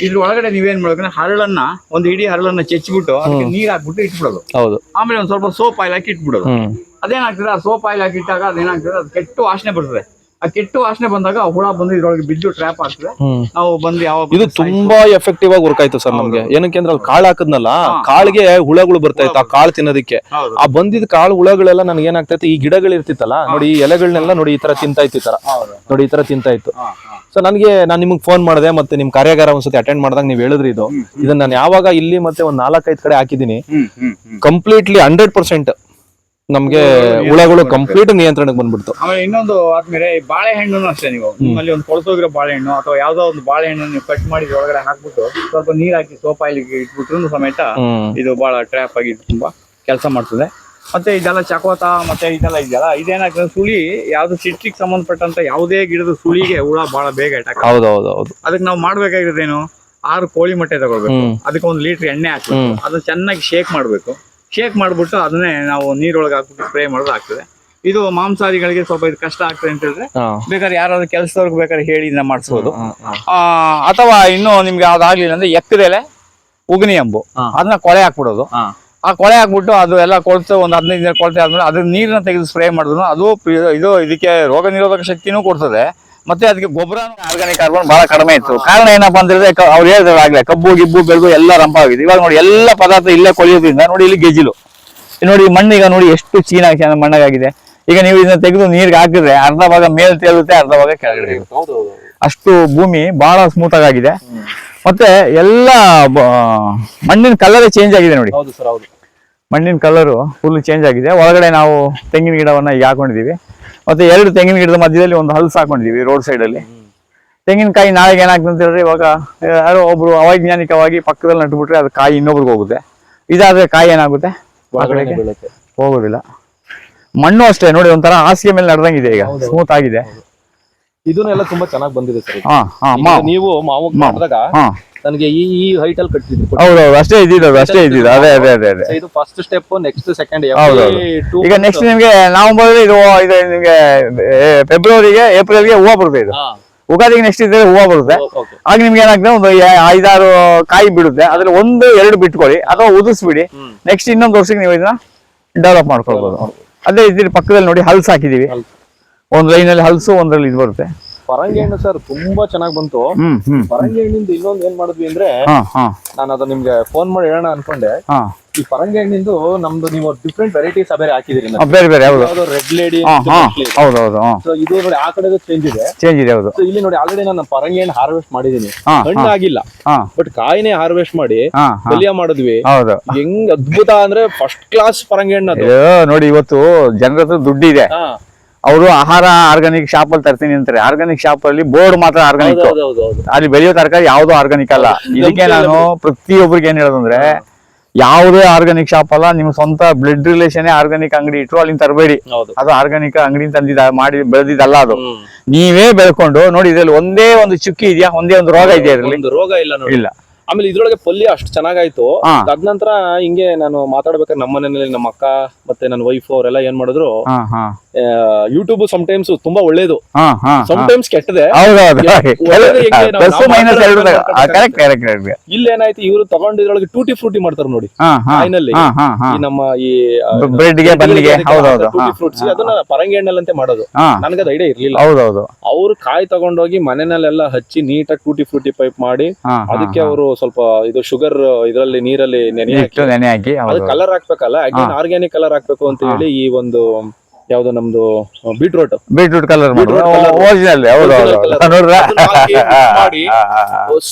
ಇದ್ರ ಒಳಗಡೆ ನೀವೇನ್ ಮಾಡ್ಬೇಕಂದ್ರೆ ಹರಳನ್ನ ಒಂದು ಇಡೀ ಹರಳನ್ನ ಚೆಚ್ಚಿಬಿಟ್ಟು ಅದಕ್ಕೆ ನೀರ್ ಹಾಕ್ಬಿಟ್ಟು ಇಟ್ಬಿಡೋದು. ಹೌದು. ಆಮೇಲೆ ಒಂದ್ ಸ್ವಲ್ಪ ಸೋಪ್ ಆಯಿಲ್ ಹಾಕಿ ಇಟ್ಬಿಡೋದು. ಅದೇನಾಗ್ತದೆ ಆ ಸೋಪ್ ಆಯಿಲ್ ಹಾಕಿ ಇಟ್ಟಾಗ ಅದೇನಾಗ್ತದೆ ಅದು ಕೆಟ್ಟು ವಾಸನೆ ಬರ್ತದೆ. ಆ ಕೆಟ್ಟು ವಾಸನೆ ಬಂದಾಗ ಆ ಹುಳ ಬಂದು ಇದ್ರೊಳಗೆ ಬಿದ್ದು ಟ್ರ್ಯಾಪ್ ಆಗ್ತದೆ. ನಾವು ಬಂದು ಯಾವಾಗ ಇದು ತುಂಬಾ ಎಫೆಕ್ಟಿವ್ ಆಗಿ ವರ್ಕ್ ಆಯ್ತು ಸರ್ ನಮ್ಗೆ. ಏನಕ್ಕೆ ಅಂದ್ರೆ ಅಲ್ಲಿ ಕಾಳು ಹಾಕದ್ನಲ್ಲ ಕಾಳಿಗೆ ಹುಳಗಳು ಬರ್ತಾ ಇತ್ತು ಆ ಕಾಳು ತಿನ್ನೋದಕ್ಕೆ. ಆ ಬಂದಿದ್ ಕಾಳು ಹುಳಗಳೆಲ್ಲ ನನಗೆ ಏನಾಗ್ತೈತೆ ಈ ಗಿಡಗಳು ಇರ್ತಿತ್ತಲ್ಲ ನೋಡಿ ಈ ಎಲೆಗಳನ್ನೆಲ್ಲ ನೋಡಿ ಈ ತರ ತಿಂತಾ ಇತ್ತು ಈ ತರ. ನೋಡಿ ಈ ತರ ತಿಂತಾ ಇತ್ತು. ಸೊ ನನಗೆ ನಾನು ನಿಮ್ಗೆ ಫೋನ್ ಮಾಡಿದೆ ಮತ್ತೆ ನಿಮ್ ಕಾರ್ಯಾಗಾರ ಒಂದ್ಸತಿ ಅಟೆಂಡ್ ಮಾಡಿದಾಗ ನೀವು ಹೇಳಿದ್ರಿ ಇದು. ಇದನ್ನ ನಾನು ಯಾವಾಗ ಇಲ್ಲಿ ಮತ್ತೆ ಒಂದ್ ನಾಲ್ಕೈದು ಕಡೆ ಹ್ಮ್ ಕಂಪ್ಲೀಟ್ಲಿ ಹಂಡ್ರೆಡ್ ಪರ್ಸೆಂಟ್ ನಮ್ಗೆ ಹುಳಗಳು ಕಂಪ್ಲೀಟ್ ನಿಯಂತ್ರಣಕ್ಕೆ ಬಂದ್ಬಿಡ್ತು. ಆಮೇಲೆ ಇನ್ನೊಂದು ಆದ್ಮೇಲೆ ಈ ಬಾಳೆಹಣ್ಣು ಅಷ್ಟೇ ನೀವು ನಿಮ್ಮಲ್ಲಿ ಒಂದು ಕೊಳಸೋಗಿರೋ ಬಾಳೆಹಣ್ಣು ಅಥವಾ ಯಾವ್ದೋ ಒಂದು ಬಾಳೆಹಣ್ಣು ನೀವು ಕಟ್ ಮಾಡಿ ಒಳಗಡೆ ಹಾಕ್ಬಿಟ್ಟು ಸ್ವಲ್ಪ ನೀರ್ ಹಾಕಿ ಸೋಪ್ ಆಯಿಲ್ ಇಟ್ಬಿಟ್ರು ಸಮೇತ ಇದು ಬಹಳ ಟ್ರ್ಯಾಪ್ ಆಗಿ ತುಂಬಾ ಕೆಲಸ ಮಾಡ್ತದೆ. ಮತ್ತೆ ಇದೆಲ್ಲ ಚಕೋತ ಮತ್ತೆ ಇದೆಲ್ಲ ಇದೆಯಲ್ಲ ಇದೇನಾಗ್ತದೆ ಸುಳಿ ಯಾವ್ದು ಸಿಟ್ರಿಕ್ ಸಂಬಂಧಪಟ್ಟಂತ ಯಾವುದೇ ಗಿಡದ ಸುಳಿಗೆ ಹುಳ ಬಹಳ ಬೇಗ ಅಟ್ಯಾಕ್ ಹೌದು ಹೌದು ಹೌದು ಅದಕ್ಕೆ ನಾವು ಮಾಡ್ಬೇಕಾಗಿರೋದೇನು ಆರು ಕೋಳಿ ಮೊಟ್ಟೆ ತಗೋಬೇಕು ಅದಕ್ಕೆ ಒಂದು ಲೀಟರ್ ಎಣ್ಣೆ ಹಾಕ್ಬೇಕು. ಅದನ್ನ ಚೆನ್ನಾಗಿ ಶೇಕ್ ಮಾಡಬೇಕು. ಶೇಕ್ ಮಾಡ್ಬಿಟ್ಟು ಅದನ್ನೇ ನಾವು ನೀರೊಳಗೆ ಹಾಕ್ಬಿಟ್ಟು ಸ್ಪ್ರೇ ಮಾಡೋದು ಆಗ್ತದೆ. ಇದು ಮಾಂಸಾದಿಗಳಿಗೆ ಸ್ವಲ್ಪ ಇದು ಕಷ್ಟ ಆಗ್ತದೆ ಅಂತ ಹೇಳಿದ್ರೆ ಬೇಕಾದ್ರೆ ಯಾರಾದ್ರೂ ಕೆಲಸದವ್ರಿಗೆ ಬೇಕಾದ್ರೆ ಹೇಳಿ ಇದನ್ನ ಮಾಡಿಸ್ಬೋದು. ಅಥವಾ ಇನ್ನು ನಿಮ್ಗೆ ಅದಾಗ್ಲಿಲ್ಲ ಅಂದ್ರೆ ಎಕ್ಕದೆಲೆ ಉಗ್ನಿ ಅಂಬು. ಅದನ್ನ ಕೊಳೆ ಹಾಕ್ಬಿಡೋದು. ಆ ಕೊಳೆ ಹಾಕ್ಬಿಟ್ಟು ಅದು ಎಲ್ಲ ಕೊಳ್ತು ಒಂದು ಹದಿನೈದು ದಿನ ಕೊಳ್ತೆ ಆದ್ಮೇಲೆ ಅದ್ರ ನೀರನ್ನ ತೆಗೆದು ಸ್ಪ್ರೇ ಮಾಡಿದ್ರು ಅದು ಇದು ಇದಕ್ಕೆ ರೋಗ ನಿರೋಧಕ ಶಕ್ತಿನೂ ಕೊಡ್ತದೆ. ಮತ್ತೆ ಅದಕ್ಕೆ ಗೊಬ್ಬರ ಆರ್ಗಾನಿಕ್ ಕಾರ್ಬನ್ ಬಹಳ ಕಡಿಮೆ ಇತ್ತು. ಕಾರಣ ಏನಪ್ಪಾ ಅಂದ್ರೆ ಅವ್ರು ಹೇಳಿದ್ರು ಆಗ್ಲೇ ಕಬ್ಬು ಗಿಬ್ಬು ಬೆಳಗು ಎಲ್ಲ ರಂಪ ಆಗಿದೆ ಇವಾಗ ನೋಡಿ ಎಲ್ಲ ಪದಾರ್ಥ ಇಲ್ಲೇ ಕೊಲಿಯೋದ್ರಿಂದ ನೋಡಿ ಇಲ್ಲಿ ಗೆಜಿಲು. ನೋಡಿ ಮಣ್ಣು ಈಗ ನೋಡಿ ಎಷ್ಟು ಚೀನಾಗಿ ಮಣ್ಣಾಗಿದೆ. ಈಗ ನೀವು ಇದನ್ನ ತೆಗೆದು ನೀರಿಗೆ ಹಾಕಿದ್ರೆ ಅರ್ಧ ಭಾಗ ಮೇಲೆ ತೇಲುತ್ತೆ ಅರ್ಧ ಭಾಗ ಕೆಳಗಡೆ ಅಷ್ಟು ಭೂಮಿ ಬಹಳ ಸ್ಮೂತ್ ಆಗಿದೆ. ಮತ್ತೆ ಎಲ್ಲ ಮಣ್ಣಿನ ಕಲರ್ ಚೇಂಜ್ ಆಗಿದೆ ನೋಡಿ. ಮಣ್ಣಿನ ಕಲರ್ ಫುಲ್ ಚೇಂಜ್ ಆಗಿದೆ. ಒಳಗಡೆ ನಾವು ತೆಂಗಿನ ಗಿಡವನ್ನ ಈಗ ಹಾಕೊಂಡಿದೀವಿ ಮತ್ತೆ ಎರಡು ತೆಂಗಿನ ಗಿಡದ ಮಧ್ಯದಲ್ಲಿ ಒಂದು ಹಲ್ಸ್ ಹಾಕೊಂಡಿದೀವಿ ರೋಡ್ ಸೈಡ್ ಅಲ್ಲಿ. ತೆಂಗಿನಕಾಯಿ ನಾಳೆಗೆ ಏನಾಗ್ತದೆ ಅಂತ ಹೇಳಿದ್ರೆ ಇವಾಗ ಯಾರೋ ಒಬ್ರು ಅವೈಜ್ಞಾನಿಕವಾಗಿ ಪಕ್ಕದಲ್ಲಿ ನಟ್ಬಿಟ್ರೆ ಅದು ಕಾಯಿ ಇನ್ನೊಬ್ರಿಗೆ ಹೋಗುತ್ತೆ. ಇದಾದ್ರೆ ಕಾಯಿ ಏನಾಗುತ್ತೆ? ಹೋಗೋದಿಲ್ಲ. ಮಣ್ಣು ಅಷ್ಟೇ ನೋಡಿ ಒಂಥರ ಹಾಸಿಗೆ ಮೇಲೆ ನಡೆದಂಗಿದೆ ಈಗ ಸ್ಮೂತ್ ಆಗಿದೆ. ಇದನ್ನೆಲ್ಲ ತುಂಬಾ ಚೆನ್ನಾಗಿ ಬಂದಿದೆ ಸರ್ ಹಾ ಹಾ ನೀವು ಮಾವು ಮಾಡಿದಾಗ ನನಗೆ ಈ ಈ ಹೈಟ್ ಅಲ್ಲಿ ಕಟ್ಟಿದ್ರು ಹೌದೌದು ಅಷ್ಟೇ ಇದ್ದಿದ್ದು ಅಷ್ಟೇ ಇದ್ದಿದ್ದು. ಅದೇ ಅದೇ ಅದೇ ಅದೇ. ಇದು ಫಸ್ಟ್ ಸ್ಟೆಪ್ ನೆಕ್ಸ್ಟ್ ಸೆಕೆಂಡ್ ಹೌದೌದು. ಈಗ ನೆಕ್ಸ್ಟ್ ನಿಮ್ಗೆ ನವೆಂಬರ್ ಇದು ಇದು ನಿಮ್ಗೆ ಫೆಬ್ರವರಿಗೆ ಏಪ್ರಿಲ್ಗೆ ಹೂವು ಬರುತ್ತೆ ಇದು. ಉಗಾದಿಗೆ ನೆಕ್ಸ್ಟ್ ಇದ್ರೆ ಹೂವು ಬರುತ್ತೆ. ಆಗ ನಿಮ್ಗೆ ಏನಾಗ್ತದೆ ಒಂದು ಐದಾರು ಕಾಯಿ ಬಿಡುತ್ತೆ. ಅದ್ರಲ್ಲಿ ಒಂದು ಎರಡು ಬಿಟ್ಕೊಳ್ಳಿ ಅಥವಾ ಉದಿಸ್ಬಿಡಿ. ನೆಕ್ಸ್ಟ್ ಇನ್ನೊಂದು ವರ್ಷಕ್ಕೆ ನೀವು ಇದನ್ನ ಡೆವಲಪ್ ಮಾಡ್ಕೊಳ್ಬಹುದು ಅದೇ ಇದ್ರ ಪಕ್ಕದಲ್ಲಿ ನೋಡಿ ಹಲ್ಸ್ ಹಾಕಿದೀವಿ ಒಂದು ಒಂದ್ ಲೈನ್ ಅಲ್ಲಿ ಹಲ್ಸು ಒಂದ್ರಲ್ಲಿ ಇದು ಬರುತ್ತೆ. ಪರಂಗಿ ಹಣ್ಣು ಸರ್ ತುಂಬಾ ಚೆನ್ನಾಗಿ ಬಂತು. ಪರಂಗಿ ಹಣ್ಣಿಂದ ಇನ್ನೊಂದು ಏನ್ ಮಾಡಿದ್ವಿ ಅಂದ್ರೆ ನಾನು ಅದು ನಿಮ್ಗೆ ಫೋನ್ ಮಾಡಿ ಹೇಳೋಣ ಅನ್ಕೊಂಡೆ. ಈ ಪರಂಗಿ ಹಣ್ಣಿಂದು ನಮ್ದು ನೀವು ಡಿಫ್ರೆಂಟ್ ವೆರೈಟೀಸ್ ಬೇರೆ ಹಾಕಿದಿರಿ ಬೇರೆ ಬೇರೆ ಹೌದು. ರೆಡ್ ಲೇಡಿ ಹೌದು ಹೌದು ಸೊ ಇದು ನೋಡಿ ಆ ಕಡೆ ಚೇಂಜ್ ಇದೆ. ಚೇಂಜ್ ಇದೆ ಹೌದು. ಸೊ ಇಲ್ಲಿ ನೋಡಿ ಆಲ್ರೆಡಿ ನಾನು ಪರಂಗಿ ಹಣ್ಣು ಹಾರ್ವೆಸ್ಟ್ ಮಾಡಿದೀನಿ ಹಣ್ಣು ಆಗಿಲ್ಲ. ಬಟ್ ಕಾಯಿನೇ ಹಾರ್ವೆಸ್ಟ್ ಮಾಡಿ ಪಲ್ಯ ಮಾಡಿದ್ವಿ. ಹೌದು. ಹೆಂಗ್ ಅದ್ಭುತ ಅಂದ್ರೆ ಫಸ್ಟ್ ಕ್ಲಾಸ್ ಪರಂಗಿ ಹಣ್ಣು ನೋಡಿ ಇವತ್ತು ಜನರ ದುಡ್ಡಿದೆ. ಹಾ. ಅವರು ಆಹಾರ ಆರ್ಗಾನಿಕ್ ಶಾಪ್ ಅಲ್ಲಿ ತರ್ತೀನಿ ಅಂತಾರೆ. ಆರ್ಗಾನಿಕ್ ಶಾಪ್ ಅಲ್ಲಿ ಬೋರ್ಡ್ ಮಾತ್ರ ಆರ್ಗಾನಿಕ್ ಅಲ್ಲಿ ಬೆಳೆಯೋ ತರಕಾರಿ ಯಾವ್ದು ಆರ್ಗಾನಿಕ್ ಅಲ್ಲ. ಇದಕ್ಕೆ ನಾನು ಪ್ರತಿಯೊಬ್ಬರಿಗೆ ಏನ್ ಹೇಳೋದಂದ್ರೆ ಯಾವುದೇ ಆರ್ಗಾನಿಕ್ ಶಾಪ್ ಅಲ್ಲ ನಿಮ್ ಸ್ವಂತ ಬ್ಲಡ್ ರಿಲೇಷನ್ ಆರ್ಗಾನಿಕ್ ಅಂಗಡಿ ಇಟ್ರು ಅಲ್ಲಿಂದ ತರಬೇಡಿ. ಅದು ಆರ್ಗಾನಿಕ್ ಅಂಗಡಿ ತಂದಿದ ಮಾಡಿ ಬೆಳೆದಿದ್ದಲ್ಲ ಅದು. ನೀವೇ ಬೆಳ್ಕೊಂಡು ನೋಡಿ ಇದ್ರಲ್ಲಿ ಒಂದೇ ಒಂದು ಚುಕ್ಕಿ ಇದೆಯಾ? ಒಂದೇ ಒಂದು ರೋಗ ಇದೆಯಾ ರೋಗ ಇಲ್ಲ ಇಲ್ಲ. ಆಮೇಲೆ ಇದ್ರೊಳಗೆ ಪಲ್ಯ ಅಷ್ಟು ಚೆನ್ನಾಗಾಯ್ತು. ಹಾ. ಅದ್ ನಂತರ ಹಿಂಗೆ ನಾನು ಮಾತಾಡ್ಬೇಕಾದ್ರೆ ನಮ್ಮ ಮನೆಯಲ್ಲಿ ನಮ್ಮ ಅಕ್ಕ ಮತ್ತೆ ನನ್ನ ವೈಫ್ ಅವರೆಲ್ಲ ಏನ್ ಮಾಡಿದ್ರು ಹಾ ಹಾ. ಯೂಟ್ಯೂಬ್ ಟೈಮ್ಸ್ ತುಂಬಾ ಒಳ್ಳೇದು. ಹಾ ಹಾ ಟೈಮ್ಸ್ ಕೆಟ್ಟದೆ. ಹೌದೌದು ಒಳ್ಳೆದು ಹೆಂಗೆ ನಾವು ಪ್ಲಸ್ ಮೈನಸ್ ಮಾತಾಡೋದು ಎರಡು ಮಾತಾಡೋದು ಕರೆಕ್ಟ್ ಕರೆಕ್ಟ್ ಕರೆಕ್ಟ್ ಇಲ್ಲಿ ಏನಾಯ್ತು ಇವರು ತಗೊಂಡಿದ್ರೊಳಗೆ ಟೂಟಿ ಫ್ರೂಟಿ ಮಾಡ್ತಾರೆ ನೋಡಿ. ಹಾ ಹಾ. ಕಾಯಿನಲ್ಲಿ ಹಾ ಹಾ ಹಾ. ಈ ನಮ್ಮ ಈ ಬ್ರೆಡ್ ಬನ್ನಿಗೆ ಹೌದೌದು ಹಾ ಟೂಟಿ ಫ್ರೂಟ್ಸ್ ಅದನ್ನ ಪರಂಗಿ ಹಣ್ಣಲ್ಲಂತೆ ಮಾಡೋದು. ಹಾ. ನನಗದು ಐಡಿಯಾ ಇರ್ಲಿಲ್ಲ. ಹೌದೌದು ಅವ್ರು ಕಾಯಿ ತಗೊಂಡೋಗಿ ಮನೆಯಲ್ಲೆಲ್ಲ ಹಚ್ಚಿ ನೀಟಾಗಿ ಟೂಟಿ ಫ್ರೂಟಿ ಪೈಪ್ ಮಾಡಿ ಹಾ ಅದಕ್ಕೆ ಅವರು ಸ್ವಲ್ಪ ಇದು ಶುಗರ್ ಇದರಲ್ಲಿ ನೀರಲ್ಲಿ ನೆನೆ ಹಾಕಿ. ಇಟ್ಟು ನೆನೆ ಹಾಕಿ ಅದು ಹೌದು. ಕಲರ್ ಹಾಕ್ಬೇಕಲ್ಲ ಆರ್ಗ್ಯಾನಿಕ್ ಕಲರ್ ಹಾಕ್ಬೇಕು ಅಂತ ಹೇಳಿ ಈ ಒಂದು ಯಾವ್ದು ನಮ್ದು beetroot beetroot colour Beetroot colour. Original ಹೌದು Original ಹೌದು colour. ನೋಡ್ರ? ಅದನ್ನ ಹಾಕಿ mix ಮಾಡಿ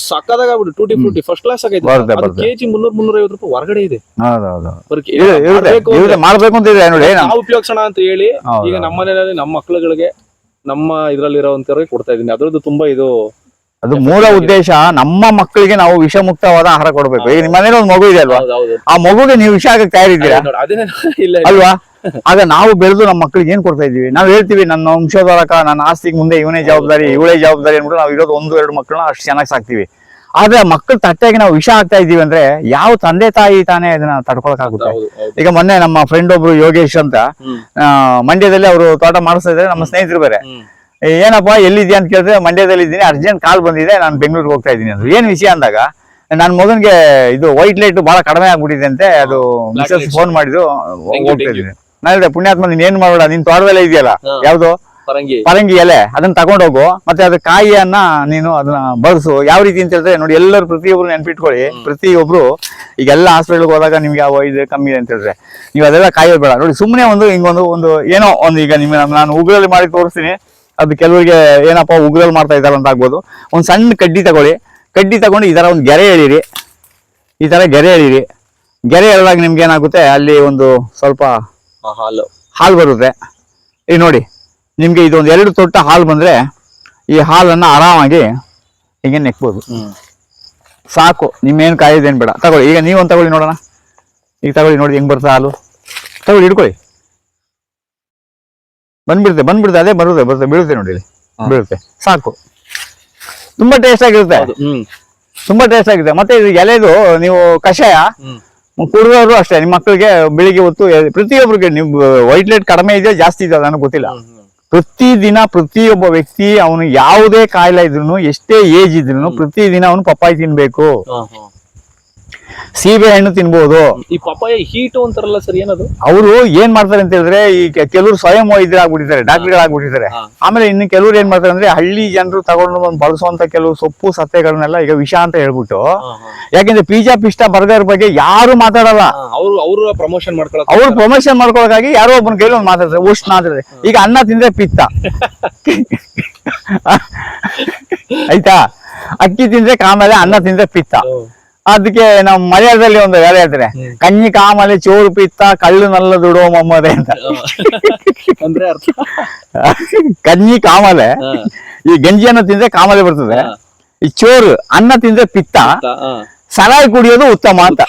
ಸಕ್ಕದಾಗ ಟೂಟಿ ಫ್ರೂಟಿ ಫಸ್ಟ್ ಕ್ಲಾಸ್ ಆಗೈತೆ. ಬರುತ್ತೆ, ಅದು ಬರುತ್ತೆ. ಕೆಜಿ ಮುನ್ನೂರ್ ಮುನ್ನೂರ ಐವತ್ತು ರೂಪಾಯಿ ಹೊರಗಡೆ ಇದೆ. ಹೌದು ಹೌದು. ಬರೀ ಕೆ- ಇರುತ್ತೆ ಮಾಡ್ಬೇಕು ಇರುತ್ತೆ ಮಾಡ್ಬೇಕು ಅಂತ ಇದೆ ನೋಡಿ ನಾವು ಉಪಯೋಗಿಸೋಣ ಅಂತ ಹೇಳಿ ಹೌದು. ಈಗ ನಮ್ಮ ಮನೆಯಲ್ಲಿ ನಮ್ಮ ಮಕ್ಳುಗಳಿಗೆ ನಮ್ಮ ಇದ್ರಲ್ಲಿರೋಂಥವ್ರಿಗೆ ಕೊಡ್ತಾ ಇದೀನಿ ಅದ್ರದ್ದು ತುಂಬಾ ಇದು ಅದು ಮೂಲ ಉದ್ದೇಶ ನಮ್ಮ ಮಕ್ಕಳಿಗೆ ನಾವು ವಿಷ ಮುಕ್ತವಾದ ಆಹಾರ ಕೊಡ್ಬೇಕು. ಈಗ ನಿಮ್ಮ ಮನೇಲಿ ಒಂದು ಮಗು ಇದೆ ಅಲ್ವಾ? ಆ ಮಗುಗೆ ನೀವು ವಿಷ ಆಗಕ್ಕೆ ತಯಾರಿದ್ದೀರಾ? ಅಲ್ವಾ? ಆಗ ನಾವು ಬೆಳೆದು ನಮ್ಮ ಮಕ್ಕಳಿಗೆ ಏನ್ ಕೊಡ್ತಾ ಇದೀವಿ ನಾವು ಹೇಳ್ತೀವಿ ನನ್ನ ವಂಶೋಧಾರಕ ನನ್ನ ಆಸ್ತಿಗೆ ಮುಂದೆ ಇವನೇ ಜವಾಬ್ದಾರಿ ಇವಳೇ ಜವಾಬ್ದಾರಿ ಅಂದ್ಬಿಟ್ಟು ನಾವು ಇರೋದು ಒಂದು ಎರಡು ಮಕ್ಕಳನ್ನ ಅಷ್ಟು ಚೆನ್ನಾಗಿ ಸಾಕ್ತಿವಿ. ಆದ್ರೆ ಮಕ್ಕಳ ತಟ್ಟೆಗೆ ನಾವು ವಿಷ ಆಗ್ತಾ ಇದೀವಿ ಅಂದ್ರೆ ಯಾವ ತಂದೆ ತಾಯಿ ತಾನೇ ಅದನ್ನ ತಡ್ಕೊಳಕಾಗುತ್ತೆ ಈಗ ಮೊನ್ನೆ ನಮ್ಮ ಫ್ರೆಂಡ್ ಒಬ್ರು ಯೋಗೇಶ್ ಅಂತ ಮಂಡ್ಯದಲ್ಲಿ ಅವರು ತೋಟ ಮಾಡಿಸ್ತಾ ಇದ್ರೆ ನಮ್ಮ ಸ್ನೇಹಿತರು ಬೇರೆ. ಏನಪ್ಪ ಎಲ್ಲಿದ್ಯಾ ಅಂತ ಕೇಳಿದ್ರೆ ಮಂಡ್ಯದಲ್ಲಿ ಇದ್ದೀನಿ ಅರ್ಜೆಂಟ್ ಕಾಲ್ ಬಂದಿದೆ. ನಾನು ಬೆಂಗಳೂರಿಗೆ ಹೋಗ್ತಾ ಇದ್ದೀನಿ ಅಂದ್ರು. ಏನ್ ವಿಷಯ ಅಂದಾಗ ನನ್ನ ಮಗನ್ಗೆ ಇದು ವೈಟ್ ಲೈಟ್ ಬಹಳ ಕಡಿಮೆ ಆಗ್ಬಿಟ್ಟಿದೆ ಅಂತೆ ಅದು ಮಿಸಸ್ ಫೋನ್ ಮಾಡಿದ್ರು ಹೋಗ್ತಾ ಇದ್ದೀನಿ. ನಾನು ಹೇಳಿದೆ ಪುಣ್ಯಾತ್ಮ ನೀನ್ ಏನ್ ಮಾಡೋಣ ನಿನ್ ತೋಟದಲ್ಲೇ ಇದೆಯಲ್ಲ. ಯಾವ್ದು? ಪರಂಗಿ. ಪರಂಗಿ ಎಲೆ. ಅದನ್ನ ತಗೊಂಡೋಗು. ಮತ್ತೆ ಅದ್ರ ಕಾಯಿಯನ್ನ ನೀನು ಅದನ್ನ ಬಳಸು. ಯಾವ ರೀತಿ ಅಂತ ಹೇಳಿದ್ರೆ ನೋಡಿ ಎಲ್ಲರೂ ಪ್ರತಿಯೊಬ್ರು ನೆನ್ಪಿಟ್ಕೊಳ್ಳಿ. ಪ್ರತಿಯೊಬ್ರು ಈಗ ಎಲ್ಲ ಹಾಸ್ಪಿಟಲ್ಗೆ ಹೋದಾಗ ನಿಮ್ಗೆ ಯಾವ ಇದು ಕಮ್ಮಿ ಇದೆ ಅಂತ ಹೇಳಿದ್ರೆ. ನೀವು ಅದೆಲ್ಲ ಕಾಯೋದು ಬೇಡ. ನೋಡಿ ಸುಮ್ಮನೆ ಒಂದು ಹಿಂಗೊಂದು ಒಂದು ಏನೋ ಒಂದು ಈಗ ನಿಮ್ಗೆ ನಾನು ಉಗುರಲ್ಲಿ ಮಾಡಿ ತೋರಿಸ್ತೀನಿ. ಅದು ಕೆಲವರಿಗೆ ಏನಪ್ಪ ಉಗ್ರಲ್ಲಿ ಮಾಡ್ತಾ ಇದ್ದಾರೆ ಅಂತ ಆಗ್ಬೋದು. ಒಂದು ಸಣ್ಣ ಕಡ್ಡಿ ತಗೊಳ್ಳಿ. ಕಡ್ಡಿ ತಗೊಂಡು ಈ ಥರ ಒಂದು ಗೆರೆ ಎಳೀರಿ. ಈ ಥರ ಗೆರೆ ಎಳೀರಿ. ಗೆರೆ ಎಳೆದಾಗ ನಿಮ್ಗೆ ಏನಾಗುತ್ತೆ? ಅಲ್ಲಿ ಒಂದು ಸ್ವಲ್ಪ ಹಾಲು. ಹಾಲು ಬರುತ್ತೆ. ಈಗ ನೋಡಿ ನಿಮಗೆ ಇದೊಂದು ಎರಡು ತೊಟ್ಟ ಹಾಲು ಬಂದರೆ ಈ ಹಾಲನ್ನು ಆರಾಮಾಗಿ ಹೀಗೆ ನೆಕ್ಬೋದು. ಸಾಕು ನಿಮ್ಮೇನು ಕಾಯೋದೇನು ಬೇಡ. ತಗೊಳ್ಳಿ ಈಗ ನೀವೊಂದು ತಗೊಳ್ಳಿ ನೋಡೋಣ. ಈಗ ತಗೊಳ್ಳಿ ನೋಡಿ ಹೆಂಗ್ ಬರ್ತಾ ಹಾಲು. ತಗೊಳ್ಳಿ ಹಿಡ್ಕೊಳ್ಳಿ. ಬಂದ್ಬಿಡುತ್ತೆ ಬಂದ್ಬಿಡುತ್ತೆ ಅದೇ ಬರುತ್ತೆ ಬರುತ್ತೆ ಬೀಳುತ್ತೆ ನೋಡಿ ಇಲ್ಲಿ ಬೀಳುತ್ತೆ. ಸಾಕು. ತುಂಬಾ ಟೇಸ್ಟ್ ಆಗಿರುತ್ತೆ. ತುಂಬಾ ಟೇಸ್ಟ್ ಆಗಿದೆ ಮತ್ತೆ ಇದು ಎಲೆದು ನೀವು ಕಷಾಯ ಕುಡಿದವರು ಅಷ್ಟೇ ನಿಮ್ಮ ಮಕ್ಕಳಿಗೆ ಬೆಳಿಗ್ಗೆ ಹೊತ್ತು ಪ್ರತಿಯೊಬ್ಬರಿಗೆ ನಿಮ್ ವೈಟ್ ಲೈಟ್ ಕಡಿಮೆ ಇದೆಯಾ ಜಾಸ್ತಿ ಇದೆ ನನಗೆ ಗೊತ್ತಿಲ್ಲ. ಪ್ರತಿ ದಿನ ಪ್ರತಿದಿನ ಪ್ರತಿಯೊಬ್ಬ ವ್ಯಕ್ತಿ ಅವನು ಯಾವುದೇ ಕಾಯಿಲೆ ಇದ್ರು ಎಷ್ಟೇ ಏಜ್ ಇದ್ರು ಪ್ರತಿದಿನ ಅವನು ಪಪ್ಪಾಯಿ ತಿನ್ಬೇಕು. ಸೀಬೆ ಹಣ್ಣು ತಿನ್ಬೋದು. ಈ ಪಪಾಯ ಹೀಟು ಅಂತಾರಲ್ಲ ಸರ್ ಏನದು? ಅವರು ಏನ್ ಮಾಡ್ತಾರೆ ಅಂತ ಹೇಳಿದ್ರೆ ಈ ಕೆಲವರು ಸ್ವಯಂ ಇದ್ರಾಗ್ಬಿಟ್ಟಿದ್ದಾರೆ ಡಾಕ್ಟರ್ಗಳಾಗ್ಬಿಟ್ಟಿದ್ದಾರೆ. ಆಮೇಲೆ ಇನ್ನು ಕೆಲವರು ಏನ್ ಮಾಡ್ತಾರೆ ಅಂದ್ರೆ ಹಳ್ಳಿ ಜನರು ತಗೊಂಡು ಬಂದು ಬಳಸುವಂತ ಕೆಲವು ಸೊಪ್ಪು ಸತ್ತೆಗಳನ್ನೆಲ್ಲ ಈಗ ವಿಷ ಅಂತ ಹೇಳ್ಬಿಟ್ಟು ಯಾಕೆಂದ್ರೆ ಪಿಜ್ಜಾ ಪಿಸ್ಟಾ ಬರ್ಗರ್ ಬಗ್ಗೆ ಯಾರು ಮಾತಾಡಲ್ಲ. ಅವರು ಅವರು ಪ್ರಮೋಷನ್ ಮಾಡ್ಕೊಳಕ್ ಅವ್ರು ಪ್ರಮೋಷನ್ ಮಾಡ್ಕೊಳಕಾಗಿ ಯಾರೋ ಒಬ್ಬನ ಕೈಲಿ ಒಂದು ಮಾತಾಡ್ತಾರೆ ಉಷ್ಣ ಮಾತಾಡ್ತಾರೆ ಈಗ ಅನ್ನ ತಿಂದ್ರೆ ಪಿತ್ತ. ಆಯ್ತಾ? ಅಕ್ಕಿ ತಿಂದ್ರೆ ಕಾಮೇಲೆ ಅನ್ನ ತಿಂದ್ರೆ ಪಿತ್ತ. ಅದಕ್ಕೆ ನಾವು ಮಲಯಾಳದಲ್ಲಿ ಒಂದು ಗಾದೆ ಹೇಳ್ತಾರೆ ಕಣ್ಣಿ ಕಾಮಲೆ ಚೋರು ಪಿತ್ತ ಕಳ್ಳು ನಲ್ಲ ದುಡೋ ಮೊಮ್ಮದೆ ಅಂತ ಕಣ್ಣಿ ಕಾಮಲೆ ಈ ಗಂಜಿಯನ್ನು ತಿಂದ್ರೆ ಕಾಮಲೆ ಬರ್ತದೆ ಈ ಚೋರು ಅನ್ನ ತಿಂದ್ರೆ ಪಿತ್ತ ಸಲಾಯ್ ಕುಡಿಯೋದು ಉತ್ತಮ ಅಂತ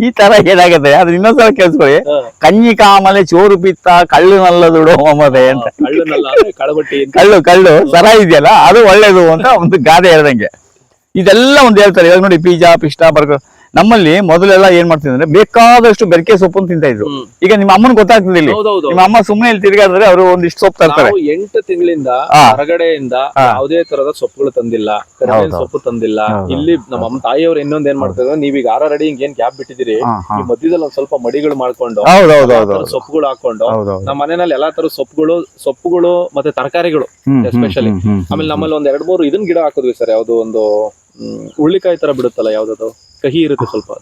ಈ ತರ ಏನಾಗುತ್ತೆ ಅದು ಇನ್ನೊಂದ್ಸಲ ಕೇಳಿಸ್ಕೊಳ್ಳಿ ಕಣ್ಣಿ ಕಾಮಲೆ ಚೋರು ಪಿತ್ತ ಕಳ್ಳು ನಲ್ಲ ದುಡೋ ಮೊಮ್ಮದೆ ಅಂತ ಕಳ್ಳು ಕಳ್ಳು ಸರಾಯ್ ಇದೆಯಲ್ಲ ಅದು ಒಳ್ಳೇದು ಅಂತ ಒಂದು ಗಾದೆ ಹೇಳ್ದಂಗೆ ಇದೆಲ್ಲ ಒಂದು ಹೇಳ್ತಾರೆ. ಇವಾಗ ನೋಡಿ ಪಿಜ್ಜಾ ಪಿಸ್ಟಾ ಬರ್ಗರ್ ನಮ್ಮಲ್ಲಿ ಮೊದಲೆಲ್ಲ ಏನ್ ಮಾಡ್ತಿದ್ರು ಅಂದ್ರೆ ಬೇಕಾದಷ್ಟು ಬೆರಕೆ ಸೊಪ್ಪು ತಿಂತಾ ಇದ್ರು ಈಗ ನಿಮ್ಮ ಅಮ್ಮನ್ ಗೊತ್ತಾಗ್ತದೆ ಇಲ್ಲಿ. ನಿಮ್ಮ ಅಮ್ಮ ಸುಮ್ಮನೆ ಇಲ್ಲಿ ತಿರ್ಗಾಡಿದ್ರೆ ಅವರು ಒಂದಿಷ್ಟು ಸೊಪ್ಪು ತರ್ತಾರೆ. ಎಂಟು ತಿಂಗಳಿಂದ ಹೊರಗಡೆಯಿಂದ. ಯಾವುದೇ ತರದ ಸೊಪ್ಪುಗಳು ತಂದಿಲ್ಲ. ಸೊಪ್ಪು ತಂದಿಲ್ಲ. ಇಲ್ಲಿ ನಮ್ಮ ಅಮ್ಮ ತಾಯಿಯವ್ರು ಇನ್ನೊಂದ್ ಏನ್ ಮಾಡ್ತಾರೆ ಈಗ ಆರ ರೆಡಿ ಹಿಂಗ್ ಏನ್ ಗ್ಯಾಪ್ ಹಾ. ಈ ಮಧ್ಯದಲ್ಲಿ ಒಂದ್ ಸ್ವಲ್ಪ ಮಡಿಗಳು ಮಾಡ್ಕೊಂಡು ಸೊಪ್ಪುಗಳು ಹಾಕೊಂಡು ನಮ್ಮ ಮನೆಯಲ್ಲಿ ಎಲ್ಲಾ ತರ ಸೊಪ್ಪುಗಳು ಸೊಪ್ಪುಗಳು ಮತ್ತೆ ತರಕಾರಿಗಳು ಎಸ್ಪೆಷಲಿ ಆಮೇಲೆ ನಮ್ಮಲ್ಲಿ ಒಂದ್ ಎರಡ್ ಮೂರು ಇದನ್ ಗಿಡ ಹಾಕಿದ್ವಿ ಸರ್. ಯಾವ್ದು ಒಂದು ಹುಳ್ಳಿಕಾಯಿ ತರ ಬಿಡುತ್ತಲ್ಲ ಯಾವ್ದದು? ಕಹಿ ಇರುತ್ತೆ ಸ್ವಲ್ಪ.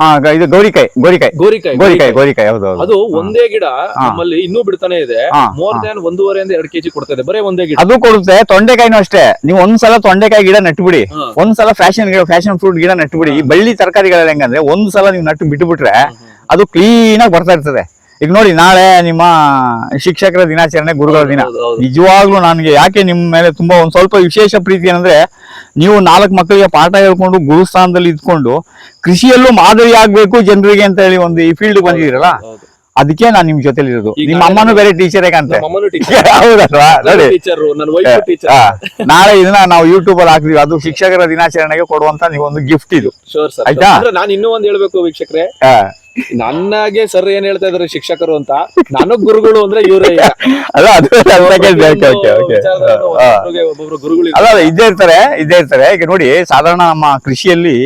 ಹಾ ಗ- ಇದು ಗೋರಿಕಾಯಿ ಗೋರಿಕಾಯಿ. ಗೋರಿಕಾಯಿ ಗೋರಿಕಾಯಿ ಗೋರಿಕಾಯಿ. ಹೌದು ಹೌದು. ಅದು ಒಂದೇ ಗಿಡ ನಮ್ಮಲ್ಲಿ ಇನ್ನೂ ಬಿಡ್ತಾನೆ ಇದೆ. ಹಾ, ಮೋರ್ ಹಾ. ದ್ಯಾನ್ ಒಂದೂವರೆಯಿಂದ ಎರಡು ಕೆಜಿ ಕೊಡ್ತಾ ಇದೆ. ಬರೇ ಒಂದೇ ಗಿಡ. ಅದು ಕೊಡುತ್ತೆ ತೊಂಡೆಕಾಯಿನೂ ಅಷ್ಟೇ. ನೀವು ಒಂದ್ಸಲ ತೊಂಡೆಕಾಯಿ ಗಿಡ ನಟ್ಬಿಡಿ. ಹಾ. ಒಂದ್ಸಲ ಫ್ಯಾಷನ್ ಗಿಡ ಫ್ಯಾಷನ್ ಫ್ರೂಟ್ ಗಿಡ ನಟ್ಬಿಡಿ. ಈ ಬಳ್ಳಿ ತರಕಾರಿಗಳ ಹೆಂಗಂದ್ರೆ ಒಂದ್ಸಲ ನೀವು ನಟ್ಟು ಬಿಟ್ರೆ ಅದು ಕ್ಲೀನ್ ಆಗಿ ಬರ್ತಾ ಇರ್ತದೆ. ಈಗ ನೋಡಿ ನಾಳೆ ನಿಮ್ಮ ಶಿಕ್ಷಕರ ದಿನಾಚರಣೆ ಗುರುಗಳ ದಿನ. ನಿಜವಾಗ್ಲೂ ನನಗೆ ಯಾಕೆ ನಿಮ್ಮ ಮೇಲೆ ತುಂಬಾ ಒಂದ್ ಸ್ವಲ್ಪ ವಿಶೇಷ ಪ್ರೀತಿ ಏನಂದ್ರೆ ನೀವು ನಾಲ್ಕು ಮಕ್ಕಳಿಗೆ ಪಾಠ ಹೇಳ್ಕೊಂಡು ಗುರುಸ್ಥಾನದಲ್ಲಿ ಇದ್ಕೊಂಡು ಕೃಷಿಯಲ್ಲೂ ಮಾದರಿ ಆಗ್ಬೇಕು ಜನರಿಗೆ ಅಂತ ಹೇಳಿ ಒಂದು ಈ ಫೀಲ್ಡ್ ಬಂದಿದ್ದೀರಲ್ಲ ಹೌದು. ಅದಕ್ಕೆ ನಾನು ನಿಮ್ ಜೊತೆಲಿ ಇರೋದು ನಿಮ್ಮ ಅಮ್ಮನೂ ಬೇರೆ ಟೀಚರೇ ಹೌದಲ್ವಾ? ನೋಡಿ. ಹಾ. ನಾಳೆ ಇದನ್ನ ನಾವು ಯೂಟ್ಯೂಬ್ ಅಲ್ಲಿ ಹಾಕ್ತೀವಿ. ಅದು ಶಿಕ್ಷಕರ ದಿನಾಚರಣೆಗೆ ಕೊಡುವಂತ ನೀವು ಒಂದು ಗಿಫ್ಟ್ ಇದು ಆಯ್ತಾ? ನಾನು ಇನ್ನೂ ಒಂದ್ ಹೇಳ್ಬೇಕು ವೀಕ್ಷಕರೇ. ನನ್ನಾಗೆ ಸರ್ ಏನ್ ಹೇಳ್ತಾ ಇದಾರೆ ಶಿಕ್ಷಕರು ಅಂತ. ನನಗ್ ಗುರುಗಳು ಅಂದ್ರೆ ಇವರೇ ಅಲ್ಲ, ಇದ್ದೇ ಇರ್ತಾರೆ ಇದ್ದೇ ಇರ್ತಾರೆ. ಈಗ ನೋಡಿ ಸಾಧಾರಣ ನಮ್ಮ ಕೃಷಿಯಲ್ಲಿ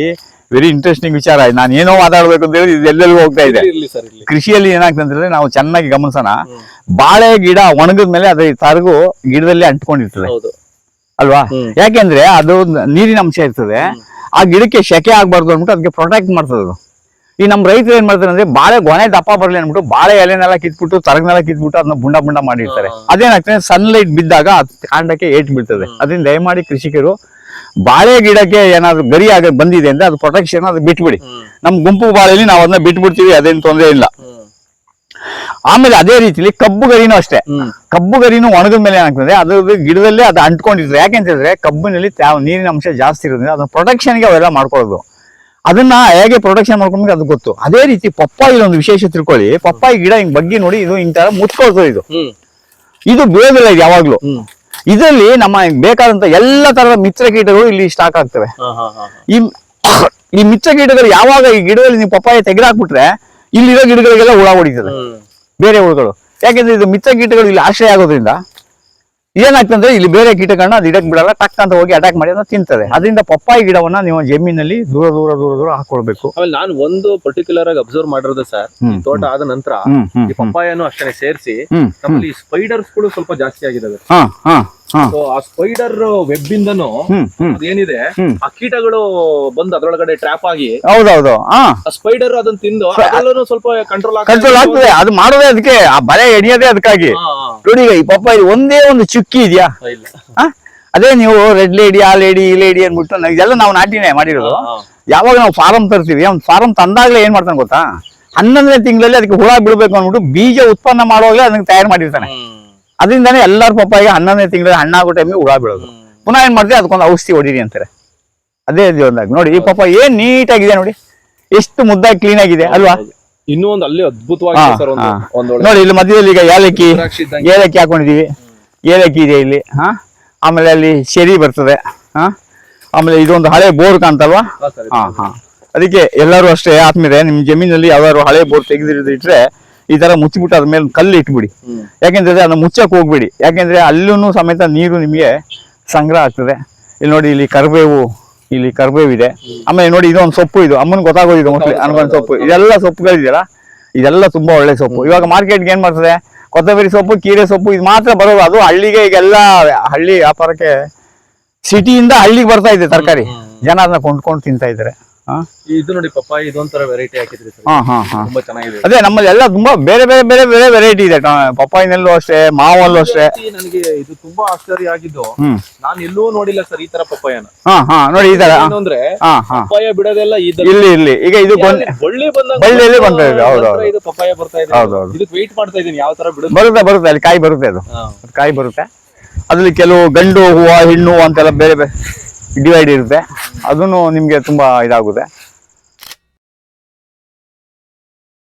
ವೆರಿ ಇಂಟ್ರೆಸ್ಟಿಂಗ್ ವಿಚಾರ. ನಾನು ಏನೋ ಮಾತಾಡ್ಬೇಕು ಅಂತ ಹೇಳಿ ಇದು ಎಲ್ಲೆಲ್ಲಿಗೂ ಹೋಗ್ತಾ ಇದೆ. ಕೃಷಿಯಲ್ಲಿ ಏನಾಗ್ತದೆ ಅಂದ್ರೆ ನಾವು ಚೆನ್ನಾಗಿ ಗಮನಿಸೋಣ. ಬಾಳೆ ಗಿಡ ಒಣಗಿದ ಮೇಲೆ ಅದೇ ತರಗು ಗಿಡದಲ್ಲಿ ಅಂಟ್ಕೊಂಡಿರ್ತದೆ. ಅಲ್ವಾ. ಯಾಕೆಂದ್ರೆ ಅದು ನೀರಿನ ಅಂಶ ಇರ್ತದೆ. ಆ ಗಿಡಕ್ಕೆ ಶೆಕೆ ಆಗ್ಬಾರ್ದು ಅಂದ್ಬಿಟ್ಟು ಅದಕ್ಕೆ ಪ್ರೊಟೆಕ್ಟ್ ಮಾಡ್ತದೆ ಅದು. ಈ ನಮ್ಮ ರೈತರು ಏನ್ ಮಾಡ್ತಾರೆ ಅಂದ್ರೆ ಬಾಳೆ ಗೊನೆ ದಪ್ಪ ಬರ್ಲಿ ಅಂದ್ಬಿಟ್ಟು ಬಾಳೆ ಎಲೆನೆಲ್ಲ ಕಿತ್ಬಿಟ್ಟು ತರಗನೆಲ್ಲ ಕಿತ್ಬಿಟ್ಟು ಅದನ್ನ ಬುಂಡ ಬುಂಡ ಮಾಡಿರ್ತಾರೆ. ಅದೇನಾಗ್ತದೆ? ಸನ್ಲೈಟ್ ಬಿದ್ದಾಗ ಕಾಂಡಕ್ಕೆ ಏಟ್ ಬೀಳ್ತದೆ ಅದನ್ನ ದಯಮಾಡಿ ಕೃಷಿಕರು ಬಾಳೆ ಗಿಡಕ್ಕೆ ಏನಾದ್ರು ಗರಿ ಆಗ ಬಂದಿದೆ ಅಂದ್ರೆ ಅದು ಪ್ರೊಟೆಕ್ಷನ್ ಅದು ಬಿಟ್ಬಿಡಿ. ನಮ್ ಗುಂಪು ಬಾಳೆಲಿ ನಾವು ಅದನ್ನ ಬಿಟ್ಬಿಡ್ತೀವಿ ಅದೇನು ತೊಂದರೆ ಇಲ್ಲ. ಆಮೇಲೆ ಅದೇ ರೀತಿಲಿ ಕಬ್ಬು ಗರಿನೂ ಅಷ್ಟೇ. ಕಬ್ಬು ಗರಿನೂ ಒಣಗಿದ ಮೇಲೆ ಏನಾಗ್ತದೆ ಅದು ಗಿಡದಲ್ಲೇ ಅದು ಅಂಟ್ಕೊಂಡಿರ್ತದೆ. ಯಾಕೆಂತ ಹೇಳಿದ್ರೆ ಕಬ್ಬಿನಲ್ಲಿ ನೀರಿನ ಅಂಶ ಜಾಸ್ತಿ ಇರೋದ್ರಿಂದ ಅದನ್ನ ಪ್ರೊಟೆಕ್ಷನ್ಗೆ ಅವೆಲ್ಲ ಮಾಡ್ಕೊಳ್ಳೋದು. ಅದನ್ನ ಹೇಗೆ ಪ್ರೊಟೆಕ್ಷನ್ ಮಾಡ್ಕೊಂಡ್ಬಿಟ್ಟು ಅದು ಗೊತ್ತು. ಅದೇ ರೀತಿ ಪಪ್ಪಾಯಿ ಒಂದು ವಿಶೇಷ ತಿಳ್ಕೊಳ್ಳಿ. ಪಪ್ಪಾಯಿ ಗಿಡ ಹಿಂಗ್ ಬಗ್ಗಿ ನೋಡಿ ಇದು ಹಿಂಗ್ ತರ ಮುಚ್ಕೊಳ್ತದೆ ಇದು. ಇದು ಬೇಗ ಇದು ಯಾವಾಗ್ಲೂ. ಇದರಲ್ಲಿ ನಮ್ಮ ಬೇಕಾದಂತ ಎಲ್ಲ ತರದ ಮಿತ್ರ ಕೀಟಗಳು ಇಲ್ಲಿ ಸ್ಟಾಕ್ ಆಗ್ತವೆ. ಈ ಈ ಮಿತ್ರ ಕೀಟಗಳು ಯಾವಾಗ ಈ ಗಿಡದಲ್ಲಿ ನೀವು ಪಪ್ಪಾಯ ತೆಗೆದಾಕ್ಬಿಟ್ರೆ ಇಲ್ಲಿರೋ ಗಿಡಗಳಿಗೆಲ್ಲ ಹುಳ ಹೊಡಿತದೆ. ಬೇರೆ ಹುಳುಗಳು. ಯಾಕೆಂದ್ರೆ ಇದು ಮಿತ್ರ ಕೀಟಗಳು ಇಲ್ಲಿ ಆಶ್ರಯ ಆಗೋದ್ರಿಂದ ಏನಾಗ್ತಂದ್ರೆ ಇಲ್ಲಿ ಬೇರೆ ಕೀಟಗಳನ್ನ ಅದು ಇಡಕ್ ಬಿಡಲ್ಲ ಟಕ್ ಅಂತ ಹೋಗಿ ಅಟ್ಯಾಕ್ ಮಾಡಿ ಅದನ್ನ ತಿಂತದೆ. ಅದರಿಂದ ಪಪ್ಪಾಯಿ ಗಿಡವನ್ನ ನೀವು ಜಮೀನಲ್ಲಿ ದೂರ ದೂರ ದೂರ ದೂರ ಹಾಕೊಳ್ಬೇಕು. ಆಮೇಲೆ ನಾನು ಒಂದು ಪರ್ಟಿಕ್ಯುಲರ್ ಆಗಿ ಅಬ್ಸರ್ವ್ ಮಾಡಿರೋದು ಸರ್ ಈ ತೋಟ ಆದ ನಂತರ ಈ ಪಪ್ಪಾಯನು ಅಷ್ಟೇ ಸೇರಿಸಿ ನಮ್ಮಲ್ಲಿ ಸ್ಪೈಡರ್ಸ್ಗಳು ಸ್ವಲ್ಪ ಜಾಸ್ತಿ ಆಗಿದಾವೆ. ಸೊ ಆ ಸ್ಪೈಡರ್ ವೆಬ್ ಇಂದನು ಏನಿದೆ ಅದೇನಿದೆ ಆ ಕೀಟಗಳು ಬಂದು ಅದ್ರೊಳಗಡೆ ಟ್ರ್ಯಾಪ್ ಆಗಿ ಹೌದೌದು ಸ್ಪೈಡರ್ ಅದನ್ನ ತಿಂದು ಅದರಲ್ಲೂ ಸ್ವಲ್ಪ ಕಂಟ್ರೋಲ್ ಕಂಟ್ರೋಲ್ ಆಗ್ತದೆ ಅದು ಮಾಡೋದೇ ಅದಕ್ಕೆ ಆ ಬಲೆ ಎಣಿಯೋದೇ ಅದಕ್ಕಾಗಿ. ನೋಡಿ ಈ ಪಪ್ಪಾಯಿ ಒಂದೇ ಒಂದು ಚುಕ್ಕಿ ಇದೆಯಾ? ಅದೇ ನೀವು ರೆಡ್ ಲೇಡಿ ಆ ಲೇಡಿ ಈ ಲೇಡಿ ಅನ್ಬಿಟ್ಟು ಇದೆಲ್ಲ ನಾವು ನಾಟಿನೇ ಮಾಡಿರೋದು. ಯಾವಾಗ ನಾವು ಫಾರಂ ತರ್ತೀವಿ ಅವ್ನು ಫಾರಂ ತಂದಾಗ್ಲೇ ಏನ್ ಮಾಡ್ತಾನೆ ಗೊತ್ತಾ? ಹನ್ನೊಂದನೇ ತಿಂಗಳಲ್ಲಿ ಅದಕ್ಕೆ ಹುಳ ಬಿಡ್ಬೇಕು ಅಂದ್ಬಿಟ್ಟು ಬೀಜ ಉತ್ಪನ್ನ ಮಾಡುವಾಗಲೇ ಅದನ್ನ ತಯಾರು ಮಾಡಿರ್ತಾನೆ. ಅದರಿಂದಾನೇ ಎಲ್ಲಾರ ಪಪ್ಪಾಯಿಗೆ ಹನ್ನೊಂದನೇ ತಿಂಗಳಲ್ಲಿ ಹಣ್ಣಾಗೋ ಟೈಮಿಗೆ ಹುಳ ಬೀಳೋದು. ಹ್ಮ್. ಪುನಃ ಏನ್ ಮಾಡಿದೆ ಅದಕ್ಕೊಂದು ಔಷಧಿ ಹೊಡೀರಿ ಅಂತಾರೆ. ಅದೇ ಒಂದಾಗ. ನೋಡಿ ಈ ಪಾಪ ಏನ್ ನೀಟಾಗಿದೆ ನೋಡಿ. ಎಷ್ಟು ಮುದ್ದಾಗಿ ಕ್ಲೀನ್ ಆಗಿದೆ ಅಲ್ವಾ. ಇನ್ನೂ ಒಂದು ಅಲ್ಲಿ ಅದ್ಭುತವಾಗಿ. ನೋಡಿ ಇಲ್ಲಿ ಮಧ್ಯದಲ್ಲಿ ಈಗ ಏಲಕ್ಕಿ ಏಲಕ್ಕಿ ಹಾಕೊಂಡಿದೀವಿ. ಏಲಕ್ಕಿ ಇದೆ ಇಲ್ಲಿ ಹಾ? ಆಮೇಲೆ ಅಲ್ಲಿ ಶೆರಿ ಬರ್ತದೆ ಹಾ? ಆಮೇಲೆ ಇದೊಂದು ಹಳೆ ಬೋರ್ ಕಾಣ್ತಲ್ವಾ? ಹಾ, ಹಾ ಹಾ. ಅದಕ್ಕೆ ಎಲ್ಲರೂ ಅಷ್ಟೇ ಆದ್ಮೇಲೆ ನಿಮ್ ಜಮೀನಲ್ಲಿ ಯಾವ್ದಾದ್ರು ಹಳೆ ಬೋರ್ ತೆಗೆದಿಟ್ರೆ ಈ ತರ ಮುಚ್ಚಿಬಿಟ್ಟು ಅದ್ರ ಮೇಲೆ ಕಲ್ಲು ಇಟ್ಬಿಡಿ. ಯಾಕೆಂದ್ರೆ ಅದನ್ನ ಮುಚ್ಚಕ್ ಹೋಗ್ಬೇಡಿ. ಯಾಕೆಂದ್ರೆ ಅಲ್ಲೂ ಸಮೇತ ನೀರು ನಿಮಗೆ ಸಂಗ್ರಹ ಆಗ್ತದೆ. ಇಲ್ಲಿ ನೋಡಿ ಇಲ್ಲಿ ಕರಿಬೇವು ಇಲ್ಲಿ ಕರಿಬೇವು ಇದೆ ಆಮೇಲೆ ನೋಡಿ ಇದೊಂದು ಸೊಪ್ಪು ಇದು. ಅಮ್ಮನ್ ಗೊತ್ತಾಗೋದಿದೆ ಮೋಸ್ಟ್ಲಿ ಅನ್ಕೊಂಡ್ ಸೊಪ್ಪು. ಇದೆಲ್ಲ ಸೊಪ್ಪುಗಳಿದೆಯಲ್ಲ ಇದೆಲ್ಲ ತುಂಬಾ ಒಳ್ಳೆ ಸೊಪ್ಪು. ಇವಾಗ ಮಾರ್ಕೆಟ್ಗೆ ಏನ್ ಮಾಡ್ತದೆ? ಕೊತ್ತಂಬರಿ ಸೊಪ್ಪು ಕೀರೆ ಸೊಪ್ಪು ಇದು ಮಾತ್ರ ಬರೋದು. ಅದು ಹಳ್ಳಿಗೆ ಈಗೆಲ್ಲ ಹಳ್ಳಿ ವ್ಯಾಪಾರಕ್ಕೆ ಸಿಟಿಯಿಂದ ಹಳ್ಳಿಗೆ ಬರ್ತಾ ಇದೆ ತರಕಾರಿ. ಜನ ಅದನ್ನ ಕೊಂಡ್ಕೊಂಡು ತಿಂತಾ ಇದ್ದಾರೆ. ಇದು ನೋಡಿ ಪಪ್ಪಾಯಿ ಇದೊಂಥರ ವೆರೈಟಿ ಹಾಕಿದ್ರಿ ಸರ್. ಹಾ ಹಾ ಹಾ. ತುಂಬಾ ಚೆನ್ನಾಗಿದೆ. ಅದೇ ನಮ್ಮಲ್ಲಿ ಎಲ್ಲ ತುಂಬಾ ಬೇರೆ ಬೇರೆ ಬೇರೆ ಬೇರೆ ವೆರೈಟಿ ಇದೆ. ಟ- ಪಪ್ಪಾಯಿನಲ್ಲೂ ಅಷ್ಟೇ ಮಾವಲ್ಲೂ ಅಷ್ಟೇ. ಈ ನನಗೆ ಇದು ತುಂಬಾ ಆಶ್ಚರ್ಯ ಆಗಿದ್ದು ಹ್ಮ್. ನಾನು ಎಲ್ಲೂ ನೋಡಿಲ್ಲ ಸರ್ ಈ ತರ ಪಪ್ಪಾಯನ. ಹಾ ಹಾ ನೋಡಿ ಈ ತರ. ಏನು ಅಂದ್ರೆ ಹಾ ಹಾ. ಪಪ್ಪಾಯ ಬಿಡೋದೆಲ್ಲ ಈ ಇಲ್ಲಿ ಇಲ್ಲಿ. ಈಗ ಇದು ಬಳ್ಳಿ ಬಂದಾಗ ಬಳ್ಳಿಯಲ್ಲಿ ಇದೆ, ಹೌದು, ಹೌದು. ಇದು ಪಪ್ಪಾಯ ಬರ್ತಾ ಇದೆ. ಹೌದು, ಹೌದು. ಇದಕ್ಕೆ ವೆಯ್ಟ್ ಮಾಡ್ತಾ ಇದೀನಿ ಯಾವ ತರ ಬಿಡುತ್ತೆ. ಬರುತ್ತೆ ಬರುತ್ತೆ. ಅಲ್ಲಿ ಕಾಯಿ ಬರುತ್ತೆ ಅದು. ಹಾ. ಅದು ಕಾಯಿ ಬರುತ್ತೆ. ಅದ್ರಲ್ಲಿ ಕೆಲವು ಗಂಡು ಹೂವು ಹೆಣ್ಣು ಹೂವು ಅಂತೆಲ್ಲ ಬೇರೆ ಬೇರೆ. ಡಿವೈಡ್ ಇರುತ್ತೆ. ಅದನ್ನು ನಿಮಗೆ ತುಂಬಾ ಇದಾಗುತ್ತೆ.